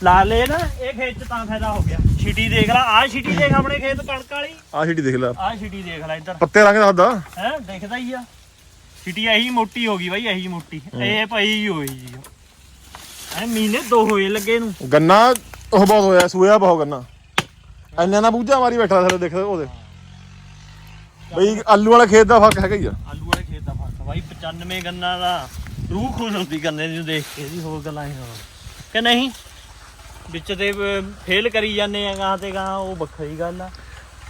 ਲਾ ਲਏ ਨਾ ਇਹ ਖੇਤ ਚ ਤਾਂ ਫਾਇਦਾ ਹੋ ਗਿਆ। ਛਿਟੀ ਦੇਖ ਲੈ ਆਹ ਛਿਟੀ ਦੇਖ ਆਪਣੇ ਖੇਤ ਕਣਕ ਵਾਲੀ। ਆ ਛੀਟੀ ਦੇਖ ਲੈ। ਆਹ ਛਿਟੀ ਦੇਖ ਲੈ ਇੱਧਰ। ਪੱਤੇ ਰੰਗ ਦੱਸਦਾ ਹੈ ਦਿਖਦਾ ਹੀ ਆ। ਛਿਟੀ ਇਹੀ ਮੋਟੀ ਹੋ ਗਈ ਬਾਈ ਇਹੀ ਮੋਟੀ। ਇਹ ਭਾਈ ਹੀ ਹੋਈ ਜੀ। ਐ ਮਹੀਨੇ ਦੋ ਹੋਏ ਲੱਗੇ ਨੂੰ। ਗੰਨਾ ਉਹ ਬਹੁਤ ਹੋਇਆ ਸੂਇਆ ਬਹੁਤ ਗੰਨਾ। ਇੰਨਾ ਨਾ ਬੂਝਾ ਮਾਰੀ ਬੈਠਾ ਥੱਲੇ ਦੇਖ ਉਹਦੇ। ਬਈ ਆਲੂ ਵਾਲੇ ਖੇਤ ਦਾ ਫ਼ਰਕ ਹੈਗਾ ਹੀ ਆ। ਆਲੂ ਵਾਲੇ ਖੇਤ ਦਾ ਫ਼ਰਕ ਬਾਈ 95 ਗੰਨਾ ਦਾ ਰੂਹ ਖੁਸ਼ ਹੁੰਦੀ ਗੰਨੇ ਨੂੰ ਦੇਖ ਕੇ ਜੀ ਹੋਰ ਗੱਲਾਂ ਹੀ ਹੋਰ। ਕਿ ਨਹੀਂ? ਵਿੱਚ ਤੇ ਫੇਲ ਕਰੀ ਜਾਂਦੇ ਆ ਗਾਂ ਤੇ ਗਾਂ ਉਹ ਵੱਖਰੀ ਗੱਲ ਆ।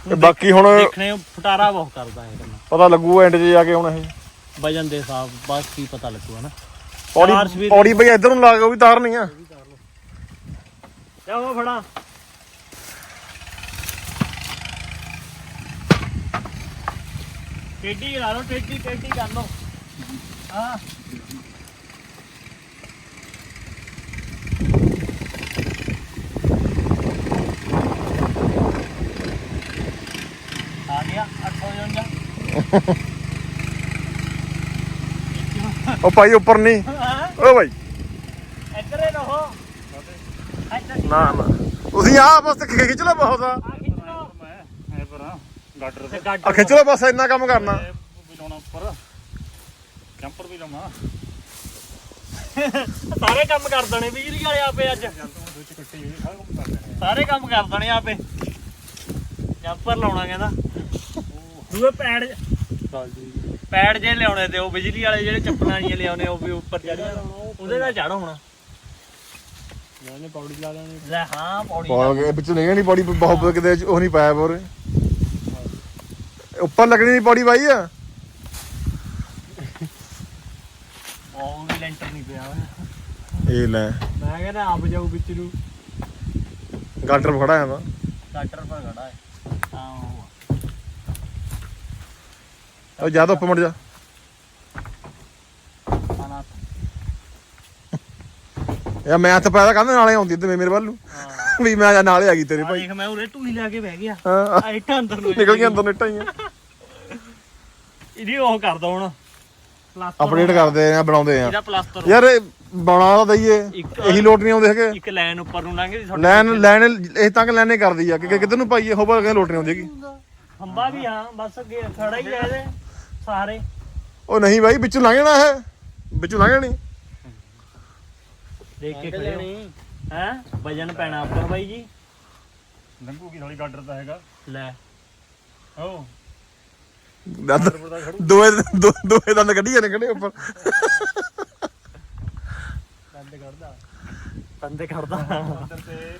ਤੇ ਬਾਕੀ ਹੁਣ ਦੇਖਣੇ ਫਟਾਰਾ ਬਹੁਤ ਕਰਦਾ ਇਹ ਪਤਾ ਲੱਗੂ ਐਂਡ 'ਚ ਜਾ ਕੇ ਹੁਣ ਇਹ। ਵਜਨ ਦੇ ਹਿਸਾਬ ਬਸ ਕੀ ਪਤਾ ਲੱਗੂਗਾ ਨਾ ਪੌੜੀ ਚਾਰ ਸਵੇਰ- ਪੌੜੀ ਬਈ ਇੱਧਰ ਨੂੰ ਲਾ ਕੇ ਉਹ ਵੀ ਤਾਰ ਨਹੀਂ ਆ। ਚਾਹੋ ਫੜਾ। ਟੇਡੀ ਲਾ ਲਓ ਟੇਡੀ ਟੇਡੀ ਕਰ ਲਓ। ਹਾਂ। ਆ ਗਿਆ 855 (laughs) ਉਹ ਭਾਈ ਉੱਪਰ ਨਹੀਂ। ਓ ਭਾਈ। ਇੱਧਰ ਹੀ ਰਹੋ। ਨਾ ਨਾ। ਤੁਸੀਂ ਆ ਬਸ ਖਿੱਚ ਲਓ ਬਹੁਤ ਆ ਆ ਖਿੱਚ ਲਓ। ਮੈਂ ਐ ਪਰ ਗਾਡਰ ਤੇ ਤੇ। ਗੱਡ ਆ ਖਿੱਚ ਲਓ ਬਸ ਇੰਨਾ ਕੰਮ ਕਰਨਾ। ਇਹ ਵੀ ਲਾਉਣਾ ਉੱਪਰ। ਜੰਪਰ ਵੀ ਲਾਉਣਾ। ਸਾਰੇ ਕੰਮ ਕਰ ਦੇਣੇ ਬਿਜਲੀ ਵਾਲੇ ਆਪੇ ਅੱਜ। ਸਾਰਾ ਕੰਮ ਕਰ ਦੇਣਾ ਆਪੇ। ਜੰਪਰ ਲਾਉਣਾ ਕਹਿੰਦਾ। ਦੂਏ ਪੈਡ ਪੈਡ ਜੇ। ਲਿਆਉਣੇ ਤੇ ਉਹ ਬਿਜਲੀ ਵਾਲੇ ਜਿਹੜੇ ਚੱਪਲਾਂ ਜੀਆਂ ਲਿਆਉਣੇ ਉਹ ਵੀ ਉੱਪਰ ਚੜ੍ਹਨਾ ਉਹਦੇ ਦਾ ਚੜ ਹੋਣਾ। ਮੈਨੇ ਪੌੜੀ ਲਾ ਲੈਣੀ। ਲੈ ਹਾਂ ਪੌੜੀ ਪਾਉ ਕੇ ਵਿੱਚ ਨਹੀਂ ਨਹੀਂ ਬੜੀ ਬਹੁਤ ਕਿਤੇ ਉਹ ਨਹੀਂ ਪਾਇਆ ਬੋਰੇ। ਉੱਪਰ ਲੱਗਣੀ ਨਹੀਂ ਪੌੜੀ ਬਾਈ। ਆ ਉਹ ਵੀ ਲੈਂਟਰ ਨਹੀਂ ਪਿਆ ਹੋਇਆ। ਇਹ ਲੈ। ਮੈਂ ਕਹਿੰਦਾ ਆਪ ਜਾਊ ਵਿੱਚ ਨੂੰ। ਗਾਟਰ ਖੜਾ ਪਰ ਹਾਂ ਉਹ ਉਹ ਜ਼ਿਆਦਾ ਉੱਪਰ ਮੁੜ ਜਾ। ਯਾ ਮੈਂ ਤਾਂ ਪੈਦਾ ਕਹਿੰਦਾ ਨਾਲੇ ਆਉਂਦੀ ਤੇ ਮੇਰੇ ਵੱਲ ਨੂੰ। ਵੀ ਮੈਂ ਨਾਲੇ ਆ ਗਈ ਤੇਰੇ ਭਾਈ। ਦੇਖ ਮੈਂ ਉਰੇ ਟੂਈ ਲਾ ਕੇ ਬਹਿ ਗਿਆ। ਹਾਂ। ਆ ਇੱਟਾਂ ਅੰਦਰ ਨੂੰ ਨਿਕਲ ਗਿਆ ਅੰਦਰ ਨਿੱਟਾਂ ਹੀ ਇਹਦੀ ਉਹ ਕਰ ਦੋ ਹੁਣ। ਪਲਾਸਟਰ ਅਪਡੇਟ ਕਰਦੇ ਆ ਬਣਾਉਂਦੇ ਆ। ਇਹਦਾ ਪਲਾਸਟਰ। ਯਾਰ ਇਹ ਬਣਾ ਤਾਂ ਦਈਏ। ਇੱਕ- ਇਹੀ ਲੋਟ ਨਹੀਂ ਆਉਂਦੇ ਹੈਗੇ। ਇੱਕ ਲਾਈਨ ਉੱਪਰ ਨੂੰ ਲੰਘ ਗਈ ਲੈਣ ਲੈਣ ਇਹ ਤੱਕ ਲੈਣੇ ਕਰਦੀ ਆ ਕਿ ਕਿੱਧਰ ਨੂੰ ਪਾਈਏ ਹੋਬਾ ਲੋਟ ਨਹੀਂ ਆਉਂਦੀ ਹੈਗੀ। ਹੰਬਾ ਵੀ ਹਾਂ ਬਸ ਅੱਗੇ ਖੜਾ ਹੀ ਹੈ ਇਹਦੇ। ਸਾਰੇ। ਉਹ ਨਹੀਂ ਬਾਈ ਵਿੱਚੋਂ ਲੰਘ ਜਾਣਾ ਹੈ ਵਿੱਚੋਂ ਲੰਘ ਜਾਣੀ। ਦੇਖ ਕੇ ਖੜੇ ਹੈ। ਵਜਨ ਪੈਣਾ ਉੱਪਰ ਬਾਈ ਜੀ। ਲੰਘੂਗੀ ਥੋੜੀ ਗਾਡਰ ਤਾਂ ਹੈਗਾ। ਲੈ। ਹੋ ਦੰਦ ਦੋਏ ਦੋ- ਦੋਏ ਦੰਦ ਕੱਢੀ ਜਾਣੇ ਕਿਹੜੇ ਉੱਪਰ। ਬੰਦ ਕਰਦਾ ਬੰਦ ਕਰਦਾ ਅੰਦਰ ਤੇ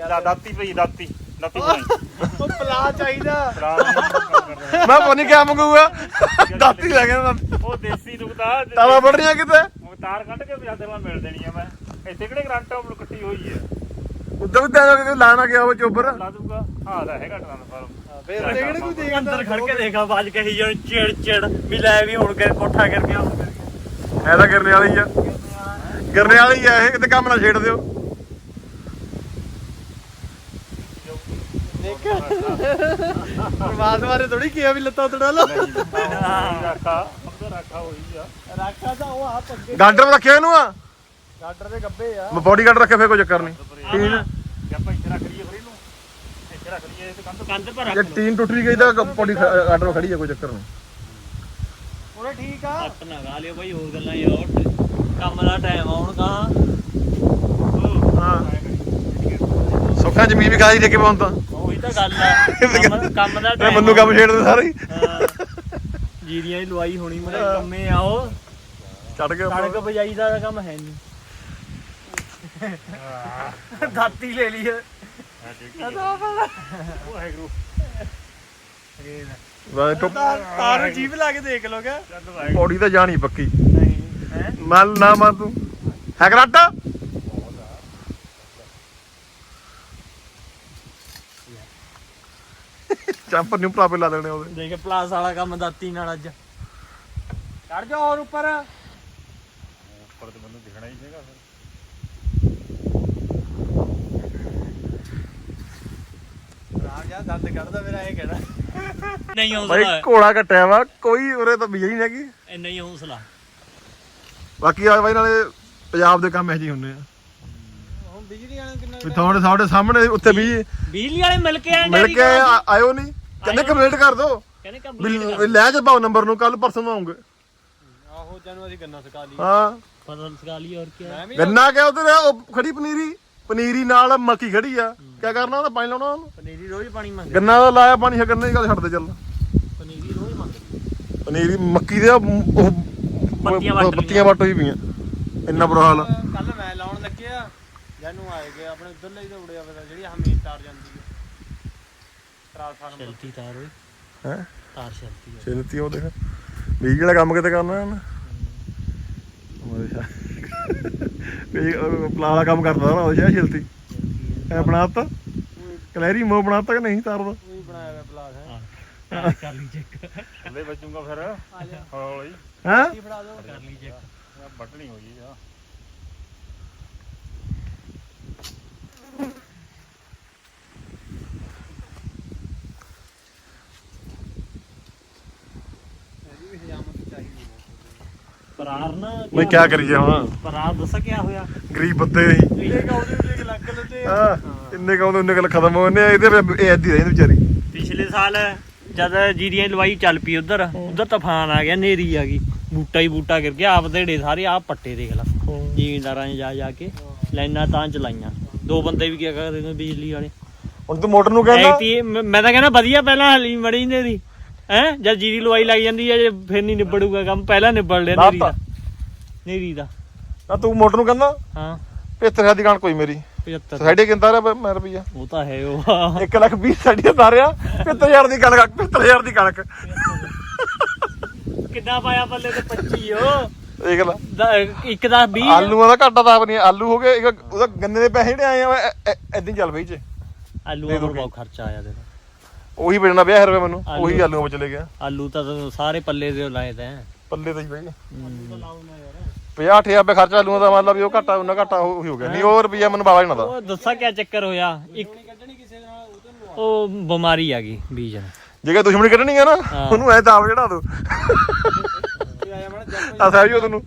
ਦਾ ਦਾਤੀ ਪਈ ਦਾਤੀ। ਦਾਤੀ ਬਣਾਈ ਉਹ ਪਲਾ ਚਾਹੀਦਾ। ਕਰਦਾ ਮੈਂ ਪਤਾ ਨਹੀਂ ਕਿਆ ਮੰਗੂਗਾ। ਦਾਤੀ ਲੈ ਗਿਆ ਉਹ ਦੇਸੀ ਦੁਗਦਾ ਤਾਲਾ ਫੜ ਰਹੀਆਂ ਕਿਤੇ ਉਹ ਤਾਰ ਕੱਢ ਕੇ ਪੰਜਾਦੇ ਨਾਲ ਮਿਲ ਦੇਣੀ ਆ ਮੈਂ। ਇੱਥੇ ਕਿਹੜੇ ਕਰੰਟ ਉਹ ਕੱਟੀ ਹੋਈ ਹੈ ਉਧਰ ਵੀ ਤਾਂ ਲਾਣਾ ਗਿਆ ਉਹ ਚੋਬਰ ਲਾ ਦੂਗਾ ਹਾਂ ਦਾ ਹੈਗਾ ਟ੍ਰਾਂਸਫਾਰਮ ਫੇਰ ਕਿਹੜੇ ਕੋਈ ਦੇਖ ਅੰਦਰ ਖੜ ਕੇ ਦੇਖਾ ਬਾਜ ਕਹੀ ਜਾਣ ਚਿੜ ਚਿੜ ਵੀ ਲੈ ਵੀ ਹੁਣ ਕੇ ਕੋਠਾ ਕਰ ਗਿਆ ਐ ਤਾਂ ਕਰਨੇ ਵਾਲੀ ਆ। ਕਰਨੇ ਵਾਲੀ ਆ ਇਹ ਕਿਤੇ ਕੰਮ ਨਾ ਛੇੜ ਦਿਓ। ਪ੍ਰਵਾਸ ਬਾਰੇ ਥੋੜੀ ਕਿਹਾ ਵੀ ਲੱਤਾਂ ਤੜਾ ਲੋ ਰਾਖਾ ਹੋਈ ਆ। ਰਾਖਾ ਤਾਂ ਉਹ ਆਪ ਅੱਗੇ ਗਾਡਰ ਰੱਖਿਆ ਇਹਨੂੰ ਆ? ਗਾਡਰ ਦੇ ਗੱਬੇ ਆ। ਬੋਡੀ ਗਾਰਡ ਰੱਖਿਆ ਫੇਰ ਕੋਈ ਚੱਕਰ ਨਹੀਂ। ਟੀਨ ਜੇ ਆਪਾਂ ਇੱਥੇ ਰੱਖ ਲਈਏ ਫਿਰ ਇਹਨੂੰ ਇੱਥੇ ਰੱਖ ਲਈਏ ਤੇ ਕੰਧ ਕੰਧ ਪਰ ਜੇ ਰੱਖ ਟੀਨ ਟੁੱਟ ਵੀ ਗਈ ਤਾਂ ਬੋਡੀ ਗਾਰਡ ਖੜੀ ਆ ਕੋਈ ਚੱਕਰ ਨਹੀਂ। ਉਹਨੇ ਠੀਕ ਆ। ਹੱਥ ਨਾ ਗਾ ਲਿਓ ਬਾਈ ਹੋਰ ਗੱਲਾਂ ਯਾਰ ਕੰਮ ਦਾ ਟਾਈਮ ਆਉਣ ਕਾ ਹਾਂ। ਸੁੱਖਾ ਜ਼ਮੀਨ ਵੀ ਖਾਈ ਦੇ ਕੇ ਪਾਉਂਦਾ ਉਹੀ ਤਾਂ ਗੱਲ ਆ। ਕੰਮ- ਕੰਮ ਦਾ ਇਹ ਟਾਈਮ ਮੈਨੂੰ ਕੰਮ ਛੇੜਦੇ ਸਾਰੇ ਹੀ। ਜੀਰੀਆਂ ਦੀ ਲਵਾਈ ਹੋਣੀ ਮੇਰੇ ਕੰਮੇ ਆਓ ਚੜ ਗਿਆ ਸੜਕ ਬਜਾਈ ਦਾ ਤਾਂ ਕੰਮ ਹੈ ਨਹੀਂ। ਦਾਤੀ ਲੈ ਲਈ ਉਹ ਹੈ ਗਰੂ ਬਸ ਟੁੱਟ ਤਾਰ ਜੀਬ ਲਾ ਕੇ ਦੇਖ ਲੋਗੇ ਬੋਡੀ ਤਾਂ ਜਾਣੀ ਪੱਕੀ। ਨਹੀਂ ਹੈ? ਮੰਨ ਨਾ ਮੰਨ ਤੂੰ। ਹੈ ਕਰਾਟਾ ਚੰਪਰ ਨੂੰ ਭਰਾਪੇ ਲਾ ਦੇਣੇ ਉਹਦੇ। ਦੇਖ ਪਲਾਸ ਵਾਲਾ ਕੰਮ ਦਾਤੀ ਨਾਲ ਅੱਜ। ਚੜ ਜਾ ਹੋਰ ਉੱਪਰ। ਉੱਪਰ ਤੇ ਮੈਨੂੰ ਦਿਖਣਾ ਹੀ ਹੈਗਾ ਫਿਰ। ਰਾਮ ਜਾ ਦੰਦ ਕੱਢਦਾ ਮੇਰਾ ਇਹ ਕਹਿਣਾ। ਨਹੀਂ ਬਾਈ ਹੌਸਲਾ ਘੋੜਾ ਕੱਟਿਆ ਵਾ ਕੋਈ ਉਰੇ ਤਾਂ ਬਿਜਲੀ ਨਹੀਂ ਹੈਗੀ। ਇੰਨਾ ਹੀ ਹੌਸਲਾ। ਬਾਕੀ ਆ ਬਾਈ ਨਾਲੇ ਪੰਜਾਬ ਦੇ ਕੰਮ ਇਹੋ ਜਿਹੇ ਹੁੰਦੇ ਆ। ਹੁਣ ਬਿਜਲੀ ਵਾਲਾ ਕਿੰਨਾ ਵੀ ਤੁਹਾਡੇ ਸਾਡੇ ਸਾਹਮਣੇ ਉੱਤੇ ਵੀ ਬਿਜਲੀ ਵਾਲੇ ਮਿਲ ਕੇ ਆਏ ਮਿਲ ਕੇ ਆ- ਆਇਓ ਨਹੀਂ। ਕਹਿੰਦੇ ਕੰਪਲੀਟ ਕਰ ਦੋ। ਕਹਿੰਦੇ ਕੰਪਲੀਟ ਵੀ ਲੈ ਜਾ ਪਾਓ ਨੰਬਰ ਨੂੰ ਕੱਲ ਪਰਸੋਂ ਨੂੰ ਆਉਂਗੇ ਆਹੋ ਜਾਨੂੰ ਅਸੀਂ ਗੰਨਾ ਸਕਾ ਲਈ। ਹਾਂ। ਫਸਲ ਸਕਾ ਲਈ ਔਰ ਕੀ ਗੰਨਾ ਕਿਆ ਉਧਰ ਉਹ ਖੜੀ ਪਨੀਰੀ। ਪਨੀਰੀ ਨਾਲ ਮੱਕੀ ਖੜੀ ਆ। ਕਿਆ ਕਰਨਾ ਉਹਦਾ? ਪਾਣੀ ਲਾਉਣਾ ਉਹਨੂੰ? ਪਨੀਰੀ ਰੋਜ਼ ਪਾਣੀ ਮੰਗਦੀ। ਗੰਨਾ ਦਾ ਲਾਇਆ ਪਾਣੀ ਹੈ ਗੰਨੇ ਦੀ ਗੱਲ ਛੱਡ ਦੇ ਚੱਲ। ਪਨੀਰੀ ਰੋਜ਼ ਮੰਗਦੀ। ਪਨੀਰੀ ਮੱਕੀ ਦੇ ਉਹ ਪੱਤੀਆਂ ਵੱਟ ਪੱਤੀਆਂ ਵੱਟ ਹੋਈ ਪਈਆਂ। ਇੰਨਾ ਬੁਰਾ ਹਾਲ। ਕੱਲ ਮੈਂ ਲਾਉਣ ਲੱਗਿਆ। ਜਾਨੂੰ ਆਏ ਗਏ ਆਪਣੇ ਉਧਰ ਲਈ ਤਾਂ ਉੜਿਆ ਪਤਾ ਜਿਹੜੀ ਹਮੀਨ ਤਾਰ ਜਾਂਦੀ ਹੈ ਚਲਤੀ ਤਾਰ ਓਏ। ਹੈਂ? ਤਾਰ ਚਲਤੀ ਹੈ ਛੇਲਤੀ ਉਹ ਦੇਖ। ਬੀਜ ਵਾਲਾ ਕੰਮ ਕਿਤੇ ਕਰਨਾ ਇਹਨੇ? ਵੀ ਪਲਾ ਵਾਲਾ ਕੰਮ ਕਰਦਾ ਨਾ ਉਹ ਸ਼ਾਇਦ ਛਿਲਤੀ ਐ ਬਣਾਤਾ ਕਲੈਰੀ ਮੋ ਬਣਾਤਾ ਕਿ ਨਹੀਂ ਤਾਰਦਾ ਕੋਈ ਬਣਾਇਆ ਹੋਇਆ ਹੈ। ਕਰ ਲਈ ਚੈੱਕ। ਥੱਲੇ ਵੱਜੂਗਾ ਫਿਰ। ਹੌਲੀ। ਹਾਂ? ਕੀ ਫੜਾ ਦੋ ਕਰ ਲਈ ਚੈੱਕ। ਵੱਟਣੀ ਹੋ ਗਈ ਆ। ਪਰਾਰ ਨਾ ਬਈ ਕੀ ਕਰੀਏ ਹੁਣ? ਪਰਾਰ ਦੱਸਾਂ ਕੀ ਹੋਇਆ? ਗਰੀਬ ਬੰਦੇ ਨਹੀਂ ਇਹਨੇ ਕਹਉਂਦੇ ਉਹਦੇ ਲੱਗ ਲੈਂਦੇ ਹਾਂ ਇੰਨੇ ਕਾਉਂਦੇ ਉਹਨੇ ਗੱਲ ਖਤਮ ਹੋਣੇ ਆ। ਇਹਦੇ ਫਿਰ ਇਹ ਐਦੀ ਰਹਿੰਦੀ ਵਿਚਾਰੀ। ਪਿਛਲੇ ਸਾਲ ਜਦ ਜੀਰੀਆਂ ਲਵਾਈ ਚੱਲ ਪਈ ਉਧਰ ਉਧਰ ਤੂਫਾਨ ਆ ਗਿਆ ਨੇਰੀ ਆ ਗਈ। ਬੂਟਾ ਹੀ ਬੂਟਾ ਗਿਰ ਗਿਆ ਆਪ ਦੇੜੇ ਸਾਰੇ ਆਪ ਪੱਟੇ ਦੇਖ ਲਾ। ਜ਼ਿਮੀਂਦਾਰਾਂ 'ਚ ਜਾ ਜਾ ਕੇ ਲਾਈਨਾਂ ਤਾਂ ਚਲਾਈਆਂ। ਦੋ ਬੰਦੇ ਵੀ ਕੀ ਕਰਦੇ ਨੇ ਬਿਜਲੀ ਵਾਲੇ। ਹੁਣ ਤੂੰ ਮੋਟਰ ਨੂੰ ਕਹਿੰਦਾ ਮੈਂ ਤਾਂ ਕਹਿੰਦਾ ਵਧੀਆ ਪਹਿਲਾਂ ਹਲੀ ਮੜੀ ਨੇਰੀ ਹੈ? ਜਦ ਜੀਰੀ ਲਵਾਈ ਲੱਗ ਜਾਂਦੀ ਹੈ ਜੇ ਫਿਰ ਨਹੀਂ ਨਿਬੜੂਗਾ ਕੰਮ। ਪਹਿਲਾਂ ਨਿਬੜ ਲਿਆ ਨੇਰੀ ਦਾ। ਨੇਰੀ ਦਾ। ਨਾ ਤੂੰ ਮੋਟਰ ਨੂੰ ਕਹਿੰਦਾ ਹਾਂ। ਪੇਤਰ ਸਾਡੀ ਕਣਕ ਕੋਈ ਮੇਰੀ। 75 ਸਾਈਡੇ ਕਿੰਦਾ ਰਿਹਾ ਮੈਂ ਰੁਪਈਆ? ਉਹ ਤਾਂ ਹੈ ਉਹ। (laughs) 1 ਲੱਖ 20 ਸਾਡੀ ਤਾਰਿਆ 75000 ਦੀ ਕਣਕ 75000 ਦੀ ਕਣਕ। ਕਿੱਦਾਂ ਪਾਇਆ ਬੱਲੇ ਤੇ 25 ਉਹ ਦੇਖ ਲੈ। ਦ- ਇੱਕ ਦਾ 20 ਆਲੂਆਂ ਦਾ ਘਾਟਾ ਤਾਂ ਆਪਣੀ ਆਲੂ ਹੋ ਗਏ ਉਹਦਾ ਗੰਨੇ ਦੇ ਪੈਸੇ ਜਿਹੜੇ ਆਏ ਆ ਐਦਾਂ ਚੱਲ ਪਈ ਚ ਆਲੂ ਦਾ ਬਹੁਤ ਖਰਚਾ ਆਇਆ ਦੇਖੋ ਉਹੀ ਵੇਚਣਾ 20000 ਰੁਪਏ ਮੈਨੂੰ। ਉਹੀ ਆਲੂਆਂ ਵਿੱਚ ਚਲੇ ਗਿਆ। ਆਲੂ ਤਾਂ ਤੂੰ ਸਾਰੇ ਪੱਲੇ ਦੇ ਲਾਏ ਤੈਂ। ਪੱਲੇ ਤੇ ਹੀ ਬਈ 50 60 ਰੁਪਏ ਖਰਚਾ ਆਲੂਆਂ ਦਾ ਮਤਲਬ ਵੀ ਉਹ ਘਾਟਾ ਉਹਨਾਂ ਘਾਟਾ ਉਹ ਹੀ ਹੋ ਗਿਆ। ਨਹੀਂ ਉਹ ਰੁਪਈਆ ਮੈਨੂੰ ਬਾਬਾ ਜਣਾ ਦਾ। ਉਹ ਦੱਸਾਂ ਕੀ ਚੱਕਰ ਹੋਇਆ। ਇੱਕ ਉਹ ਬਿਮਾਰੀ ਆ ਗਈ ਬੀਜ ਨੂੰ ਜੇ ਦੁਸ਼ਮਣੀ ਕੱਢਣੀ ਆ ਨਾ ਹਾਂ। ਉਹਨੂੰ ਐ ਦਾਬ ਚੜਾ ਦੋ। ਆ ਸਾਹਿਬ ਜੀ ਤੈਨੂੰ।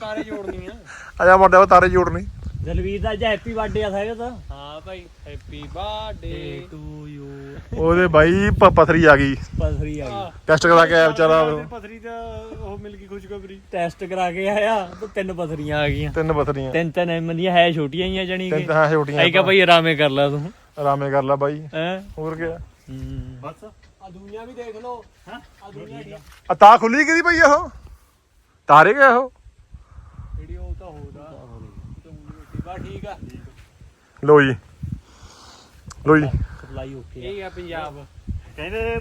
ਤਾਰੇ ਜੋੜਨੀ ਆ। ਆ ਜਾ ਮੁੰਡਾ ਤਾਰੇ ਜੋੜਨੀ। ਦਲਵੀਰ ਦਾ ਅੱਜ ਹੈਪੀ ਬਰਥਡੇ ਆ ਸਾਹਿਬ ਤਾਂ ਹਾਂ ਭਾਈ ਹੈਪੀ ਬਰਥਡੇ ਟੂ ਯੂ ਉਹਦੇ ਬਾਈ ਪ- ਪਥਰੀ ਆ ਗਈ। ਪਥਰੀ ਆ ਗਈ। ਟੈਸਟ ਕਰਾ ਕੇ ਆਇਆ ਵਿਚਾਰਾ। ਉਹ। ਪਥਰੀ ਦਾ ਉਹ ਮਿਲ ਗਈ ਖੁਸ਼ਖਬਰੀ। ਟੈਸਟ ਕਰਾ ਕੇ ਆਇਆ ਤੇ ਤਿੰਨ ਪਥਰੀਆਂ ਆ ਗਈਆਂ। ਤਿੰਨ ਪਥਰੀਆਂ। ਤਿੰਨ ਤਿੰਨ ਐਮ ਦੀਆਂ ਹੈ ਛੋਟੀਆਂ ਹੀ ਆ ਜਣੀ ਤਿੰਨ ਕਿ। ਤਾਂ ਹਾਂ ਛੋਟੀਆਂ ਆਈ ਕਾ ਭਾਈ ਆਰਾਮੇ ਕਰ ਲਾ ਤੂੰ। ਆਰਾਮੇ ਕਰ ਲੈ ਬਾਈ। ਹੈ? ਹੋਰ ਕੀ ਬਸ ਆ ਦੁਨੀਆ ਵੀ ਦੇਖ ਲਓ। ਹਾਂ? ਆ ਦੁਨੀਆ ਆ ਤਾਂ ਖੁੱਲੀ ਕਿਦੀ ਪਈ ਉਹ? ਤਾਰੇ ਗਿਆ ਉਹ ਵੀਡੀਓ ਤਾਂ ਹੋਦਾ ਬਾ ਠੀਕ ਆ। ਲੋ ਜੀ। ਲੋ ਜੀ। ਸਪਲਾਈ ਓਕੇ ਇਹ ਆ ਪੰਜਾਬ। ਕਹਿੰਦੇ